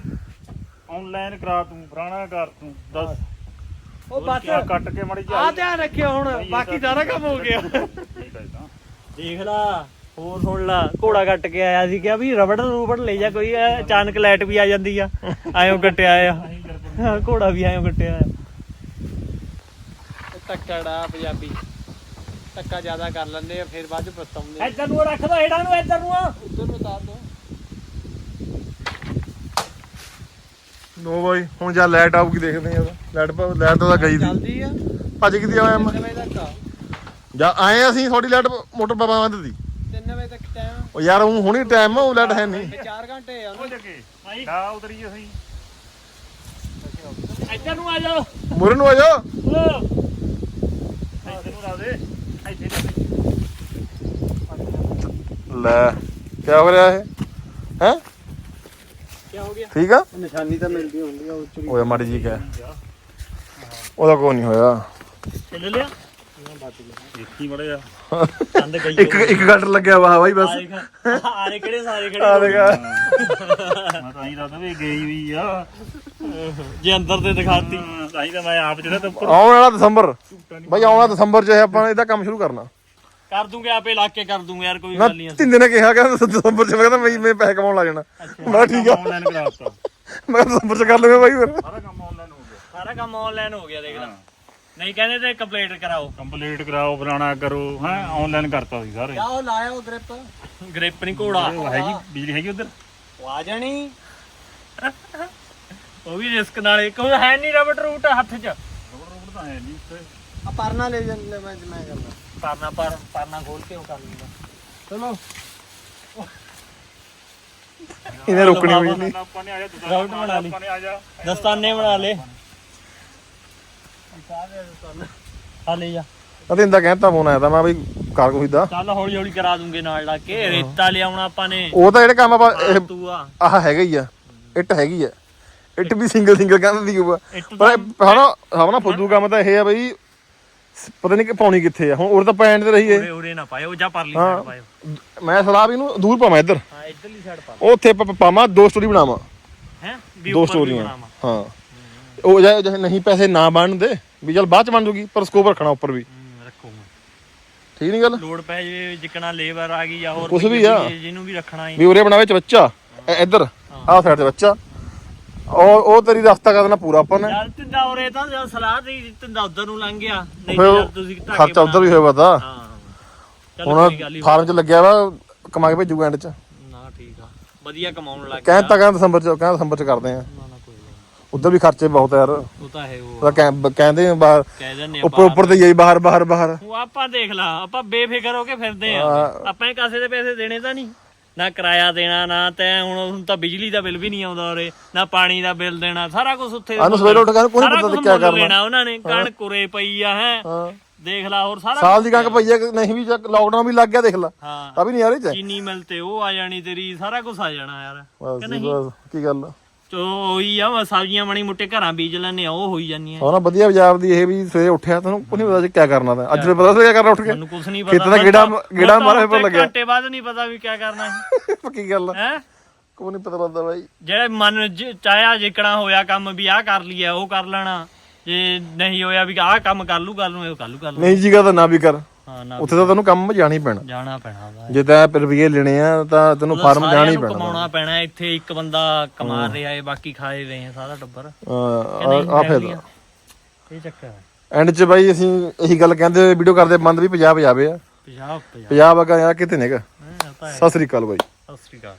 ਆਨਲਾਈਨ ਕਰਾ ਤੂੰ ਫਰਾਣਾ ਕਰ ਤੂੰ ਦੱਸ। ਉਹ ਕਿਆ ਕੱਟ ਕੇ ਮੜੀ ਆ ਧਿਆਨ ਰੱਖਿਓ ਹੁਣ ਬਾਕੀ ਸਾਰਾ ਕੰਮ ਹੋ ਗਿਆ। ਠੀਕ ਹੈ ਤਾਂ। ਦੇਖ ਲਾ ਹੋਰ ਸੁਣ ਲਾ ਘੋੜਾ ਕੱਟ ਕੇ ਆਇਆ ਸੀ ਕਿਹਾ ਵੀ ਰਬੜ ਰੂਬੜ ਲੈ ਜਾ ਕੋਈ ਅਚਾਨਕ ਲਾਈਟ ਵੀ ਆ ਜਾਂਦੀ ਆ। ਐਂ ਕੱਟਿਆ ਆ ਹਾਂ, ਘੋੜਾ ਵੀ ਐਂ ਕੱਟਿਆ ਆ ਟੱਕੜਾ ਪੰਜਾਬੀ। ਟੱਕਾ ਜ਼ਿਆਦਾ ਕਰ ਲੈਂਦੇ ਆ ਫਿਰ ਬਾਅਦ ਚ ਪਛਤਾਉਂਦੇ ਆ। ਇੱਧਰ ਨੂੰ ਰੱਖ ਦੋ ਹੇਠਾਂ ਨੂੰ ਇੱਧਰ ਨੂੰ। ਆ ਉਧਰ ਨੂੰ ਉਤਾਰ ਦੋ। ਲੋ ਬਾਈ ਹੁਣ ਜਾਂ ਲਾਈਟ ਆਊਗੀ ਦੇਖਦੇ ਆ ਲਾਈਟ ਲਾਈਟ ਤਾਂ ਗਈ ਦੀ ਜਲਦੀ ਆ। ਭੱਜ ਕਿਦੀ ਆਇਆ ਮੈਂ 3 ਵਜੇ ਤੱਕ ਆ। ਜਾਂ ਆਏ ਅਸੀਂ ਤੁਹਾਡੀ ਲਾਈਟ ਮੋਟਰ ਬਾਬਾ ਬੰਦ ਦੀ 3 ਵਜੇ ਤੱਕ ਟਾਈਮ ਉਹ ਯਾਰ ਹੁਣ ਹੁਣੀ ਟਾਈਮ ਉਹ ਲਾਈਟ ਹੈ ਨਹੀਂ। 4 ਘੰਟੇ ਆ ਉਹ ਜੱਗੇ ਡਾ ਉਤਰੀ ਅਸੀਂ ਇੱਧਰ ਨੂੰ ਆ ਜਾਓ। ਮੁਰਨ ਨੂੰ ਆ ਜਾ ਓ, ਇੱਥੇ ਨੂੰ ਲਾ ਦੇ। ਨੂੰ ਲੈ ਕੀ ਹੋ ਰਿਹਾ ਇਹ? ਹੈ? ਕੀ ਹੋ ਗਿਆ? ਠੀਕ ਆ? ਨਿਸ਼ਾਨੀ ਤਾਂ ਮਿਲਦੀ ਹੁੰਦੀ ਆ ਉੱਚਰੀ ਓਏ ਮਾੜੀ ਜੀ ਕਹਿ। ਉਹਦਾ ਕੋਈ ਨਹੀਂ ਹੋਇਆ। ਚੱਲ ਲਿਆ? ਦੇਖੀ ਮੜਿਆ। ਚੰਦ ਗਈ ਇੱਕ ਇੱਕ ਘੰਟ ਲੱਗਿਆ ਵਾ ਬਾਈ ਬਸ। ਆਰੇ ਕਿਹੜੇ ਸਾਰੇ ਆ ਕਿਹੜੇ ਦੇਖ ਮੈਂ ਤਾਂ ਹੀ ਦੱਸਦਾ ਵੀ ਗਈ ਹੋਈ ਆ। ਜੇ ਅੰਦਰ ਤੇ ਦਿਖਾਤੀ। ਤਾਂ ਹੀ ਤਾਂ ਮੈਂ ਆਪ ਜਿਹੜਾ ਤਾਂ ਉੱਪਰ ਆਉਣ ਵਾਲਾ ਦਸੰਬਰ। ਬਾਈ ਆਉਣਾ ਦਸੰਬਰ ਚ ਇਹ ਆਪਾਂ ਇਹਦਾ ਕੰਮ ਸ਼ੁਰੂ ਕਰਨਾ। ਕਰ ਦੂੰਗੇ ਆਪੇ ਲਾ ਕੇ ਕਰ ਦੂੰਗੇ ਯਾਰ ਕੋਈ ਗੱਲ ਨਹੀਂ ਤਿੰਨ ਦਿਨ ਕਿਹਾ ਕਿ ਦਸੰਬਰ ਚ ਮੈਂ ਕਹਿੰਦਾ ਮੈਂ ਮੈਂ ਪੈਸੇ ਕਮਾਉਣ ਲੱਗ ਜਾਣਾ। ਮੈਂ ਠੀਕ ਆ। ਆਨਲਾਈਨ ਕਰਾਤਾ ਮੈਂ ਦਸੰਬਰ ਚ ਕਰ ਲਵਾਂਗੇ ਬਾਈ ਫਿਰ। ਸਾਰਾ ਕੰਮ ਆਨਲਾਈਨ ਹੋ ਗਿਆ। ਸਾਰਾ ਕੰਮ ਆਨਲਾਈਨ ਹੋ ਗਿਆ ਦੇਖ ਲੈ। ਨਹੀਂ ਕਹਿੰਦੇ ਤੇ ਕੰਪਲੀਟ ਕਰਾਓ। ਕੰਪਲੀਟ ਕਰਾਓ ਫਲਾਣਾ ਕਰੋ ਹੈ ਆਨਲਾਈਨ ਕਰਤਾ ਸੀ ਸਾਰੇ। ਆ ਉਹ ਲਾਇਆ ਉਹ ਗ੍ਰਿਪ? ਗ੍ਰਿਪ ਨਹੀਂ ਘੋੜਾ। ਹੈਗੀ ਬਿਜਲੀ ਹੈਗੀ ਉਧਰ? ਆ ਜਾਣੀ। ਉਹ ਵੀ ਰਿਸਕ ਨਾਲ ਇੱਕ ਉਹ ਹੈ ਨਹੀਂ ਰਬੜ ਰੂਟ ਹੱਥ 'ਚ। ਰੋਡ ਰੋਡ ਤਾਂ ਹੈ ਨਹੀਂ ਉੱਥੇ ਆ ਪਰਨਾ ਲੈ ਜਾਂਦੇ ਮੈਂ ਮੈਂ ਕਰਦਾ। ਪਰਨਾ ਪਰ ਪਰਨਾ ਖੋਲ ਕੇ ਉਹ ਕਰ ਲੂੰਗਾ ਚਲੋ। ਇਹਨੇ ਰੋਕਣੀ ਹੋਈ ਨਹੀਂ। ਆਪਾਂ ਨੇ ਆ ਜਾ ਰਾਊਟ ਬਣਾ ਲਈ। ਆਪਾਂ ਨੇ ਆ ਜਾ। ਦਸਤਾਨੇ ਬਣਾ ਲੈ ਆ ਲੈ ਜਾ। ਅਤੇ ਇੰਦਾ ਕਹਿੰਦਾ ਫੋਨ ਆਇਆ ਤਾਂ ਮੈਂ ਕਰ ਕੋਈ ਦਾ। ਚੱਲ ਹੌਲੀ ਹੌਲੀ ਕਰਾ ਦੂੰਗੇ ਨਾਲ ਲਾ ਕੇ। ਰੇਤਾ ਲਿਆਉਣਾ ਆਪਾਂ ਨੇ। ਉਹ ਤਾਂ ਜਿਹੜੇ ਕੰਮ ਆਪਾਂ ਇਹ ਤੂੰ ਆ। ਆਹ ਹੈਗਾ ਹੀ ਆ। ਇੱਟ ਹੈਗੀ ਆ। ਇੱਟ ਵੀ ਸਿੰਗਲ ਸਿੰਗਲ ਕਹਿੰਦਾ ਦੀ ਹੋਊਗਾ ਪਰ ਹਣਾ ਹਣਾ ਫੁੱਦੂ ਕੰਮ ਤਾਂ ਇਹ ਆ ਬਈ ਪਤਾ ਨਹੀਂ ਕਿ ਪਾਉਣੀ ਕਿੱਥੇ ਆ। ਹੁਣ ਉਰੇ ਤਾਂ ਪੈਣ ਤੇ ਰਹੀ ਏ। ਉਰੇ ਨਾ ਪਾਇਓ ਜਾਂ ਪਰਲੀ। ਸਾਈਡ ਪਾਇਓ। ਮੈਂ ਸਲਾਹ ਵੀ ਇਹਨੂੰ ਦੂਰ ਪਾਵਾਂ ਇੱਧਰ। ਹਾਂ ਇੱਧਰਲੀ ਸਾਈਡ ਪਾ ਉੱਥੇ ਪਾਵਾਂ ਦੋ ਸਟੋਰੀ ਬਣਾਵਾਂ। ਹੈ? ਦੋ ਸਟੋਰੀਆਂ। ਹਾਂ। ਉਹ ਜੇ ਜੇ ਨਹੀਂ ਪੈਸੇ ਨਾ ਬਣਨ ਦੇ ਵੀ ਚਲ ਬਾਅਦ ਚ ਬਣ ਜੂਗੀ ਪਰ ਸਕੋਪ ਰੱਖਣਾ ਉੱਪਰ ਵੀ। ਰੱਖੂਗਾ ਠੀਕ ਨਹੀਂ ਗੱਲ? ਲੋੜ ਪੈ ਜੇ ਜਿੱਕਣਾ ਲੇਬਰ ਆ ਗਈ ਜਾਂ ਹੋਰ ਕੋਈ ਵੀ ਆ। ਜਿਹਨੂੰ ਵੀ ਰੱਖਣਾ ਹੈ ਵੀ ਉਰੇ ਬਣਾਵੇ ਚ ਬੱਚਾ। ਇੱਧਰ ਆਹ ਸਾਈਡ ਤੇ ਬੱਚਾ। ਉਹ ਉਹ ਤੇਰੀ ਰਸਤਾ ਕਰ ਦੇਣਾ ਪੂਰਾ ਆਪਾਂ ਨੇ। ਯਾਰ ਤਿੰਦਾ ਉਰੇ ਤਾਂ ਜਦ ਸਲਾਹ ਦੀ ਤਿੰਦਾ ਉਧਰ ਨੂੰ ਲੰਘ ਗਿਆ। ਨਹੀਂ ਫਿਰ ਯਾਰ ਤੁਸੀਂ ਢਾਕੇ ਖਰਚਾ ਉਧਰ ਵੀ ਹੋਇਆ ਪਤਾ ਹਾਂ। ਚੱਲ ਕੋਈ ਗੱਲ ਹੁਣ ਫਾਰਮ ਚ ਲੱਗਿਆ ਵਾ ਕਮਾ ਕੇ ਭੇਜੂਗਾ ਐਂਡ ਚ। ਨਾ ਠੀਕ ਆ। ਵਧੀਆ ਕਮਾਉਣ ਲੱਗ ਗਿਆ। ਕਹਿੰਦਾ ਕਹਿੰਦਾ ਦਸੰਬਰ ਚ ਕਹਿੰਦਾ ਦਸੰਬਰ ਚ ਕਰਦੇ ਆ। ਨਾ ਨਾ ਕੋਈ ਗੱਲ ਨੀ। ਉਧਰ ਵੀ ਖਰਚੇ ਬਹੁਤ ਆ ਯਾਰ। ਉਹ ਤਾਂ ਹੈ ਉਹ ਤਾਂ ਕਹਿ- ਕਹਿੰਦੇ ਬਾਹਰ ਕਹਿ ਦਿੰਦੇ ਉੱਪਰ ਉੱਪਰ ਤੇ ਜਾਈ ਬਾਹਰ ਬਾਹਰ ਬਾਹਰ। ਉਹ ਆਪਾਂ ਦੇਖ ਲਾ ਆਪਾਂ ਬੇਫਿਕਰ ਹੋ ਕੇ ਫਿਰਦੇ ਆ। ਆਪਾਂ ਇਹ ਕਾਸੇ ਦੇ ਪੈਸੇ ਦੇਣੇ ਤਾਂ ਨਹੀਂ। ਨਾ ਕਿਰਾਇਆ ਦੇਣਾ ਨਾ ਤੈ ਹੁਣ ਹੁਣ ਤਾਂ ਬਿਜਲੀ ਦਾ ਬਿੱਲ ਵੀ ਨਹੀਂ ਆਉਂਦਾ ਉਰੇ ਨਾ ਪਾਣੀ ਦਾ ਬਿੱਲ ਦੇਣਾ ਸਾਰਾ ਕੁਝ ਉੱਥੇ ਆਨੂੰ ਸਵੇਰੇ ਉੱਠ ਕੇ ਕੋਈ ਸਾਰਾ ਪਤਾ ਕਿਆ ਮੁੱਲ ਕਰਨਾ। ਲੈਣਾ ਉਹਨਾਂ ਨੇ ਕਣਕ ਉਰੇ ਪਈ ਆ ਹੈ। ਹਾਂ। ਦੇਖ ਲਾ ਹੋਰ ਸਾਰਾ ਸਾਲ ਦੀ ਕਣਕ ਪਈ ਆ ਕਿ ਨਹੀਂ ਵੀ ਲਾਕਡਾਊਨ ਵੀ ਲੱਗ ਗਿਆ ਦੇਖ ਲਾ। ਹਾਂ। ਤਾਂ ਵੀ ਨਹੀਂ ਆ ਰਹੀ ਚ ਚੀਨੀ ਮਿਲ ਤੇ ਉਹ ਆ ਜਾਣੀ ਤੇਰੀ ਸਾਰਾ ਕੁਝ ਆ ਜਾਣਾ ਯਾਰ। ਬਸ ਜੀ, ਬਸ ਕੀ ਗੱਲ ਆ। ਚੋ ਉਹੀ ਆ ਵਾ ਸਬਜ਼ੀਆਂ ਮਣੀ ਮੁੱਟੇ ਘਰਾਂ ਬੀਜ ਲੈਣੇ ਆ ਉਹ ਹੋਈ ਜਾਂਦੀਆਂ। ਉਹ ਨਾ ਵਧੀਆ ਪੰਜਾਬ ਦੀ ਇਹ ਵੀ ਸਵੇਰੇ ਉੱਠਿਆ ਤੈਨੂੰ ਕੋਈ ਨਹੀਂ ਪਤਾ ਸੀ ਕੀ ਕਰਨਾ ਤਾਂ। ਅੱਜ ਤੇ ਪਤਾ ਸੀ ਕੀ ਕਰਨਾ ਉੱਠ ਕੇ। ਮੈਨੂੰ ਕੁਝ ਨਹੀਂ ਪਤਾ ਕਿਤੇ ਦਾ ਗੇੜਾ ਗੇੜਾ ਮੈਨੂੰ ਮਾਰੇ ਤਾਂ ਪਰ ਲੱਗਿਆ। ਘੰਟੇ ਬਾਅਦ ਨਹੀਂ ਪਤਾ ਵੀ ਕੀ ਕਰਨਾ ਹੈ (laughs) ਪੱਕੀ ਗੱਲ ਹੈ? ਕੋਈ ਨਹੀਂ ਪਤਾ ਲੱਗਦਾ ਬਾਈ। ਜਿਹੜੇ ਮਨ ਚ- ਚਾਹਿਆ ਜਿਕਣਾ ਹੋਇਆ ਕੰਮ ਵੀ ਆਹ ਕਰ ਲਿਆ ਉਹ ਕਰ ਲੈਣਾ। ਜੇ ਨਹੀਂ ਹੋਇਆ ਵੀ ਆਹ ਕੰਮ ਕਰ ਲੂ ਕਰ ਲੂ ਇਹ ਕਰ ਲੂ ਕਰ ਲੂ ਨਹੀਂ ਜੀਗਾ ਤਾਂ ਨਾ ਵੀ ਕਰ। ਹਾਂ ਨਾ ਉੱਥੇ ਤਾਂ ਤੈਨੂੰ ਕੰਮ ਜਾਣਾ ਪੈਣਾ। ਜਾਣਾ ਪੈਣਾ ਵਾ। ਜੇ ਤਾਂ ਰੁਪਏ ਲੈਣੇ ਆ ਤਾਂ ਤੈਨੂੰ ਫਾਰਮ ਸਾਰਿਆਂ ਜਾਣਾ ਨੂੰ ਪੈਣਾ। ਕਮਾਉਣਾ ਪੈਣਾ ਇੱਥੇ ਇੱਕ ਬੰਦਾ ਕਮਾ ਰਿਹਾ ਏ ਬਾਕੀ ਖਾਏ ਰਹੇ ਆ ਸਾਰਾ ਟੱਬਰ। ਆ ਆ ਫਾਇਦਾ। ਇਹ ਚੱਕਰ ਹੈ ਐਂਡ 'ਚ ਬਾਈ ਅਸੀਂ ਇਹੀ ਗੱਲ ਕਹਿੰਦੇ ਵੀਡੀਓ ਕਰਦੇ ਬੰਦ ਵੀ ਪੰਜਾਬ ਪੰਜਾਬੇ ਆ। 50 50 ਪੰਜਾਬ ਅਗਾ ਯਾਰ ਕਿਤੇ ਹੈ। ਸਤਿ ਸ੍ਰੀ ਅਕਾਲ ਬਾਈ। ਸਤਿ ਸ੍ਰੀ ਅਕਾਲ।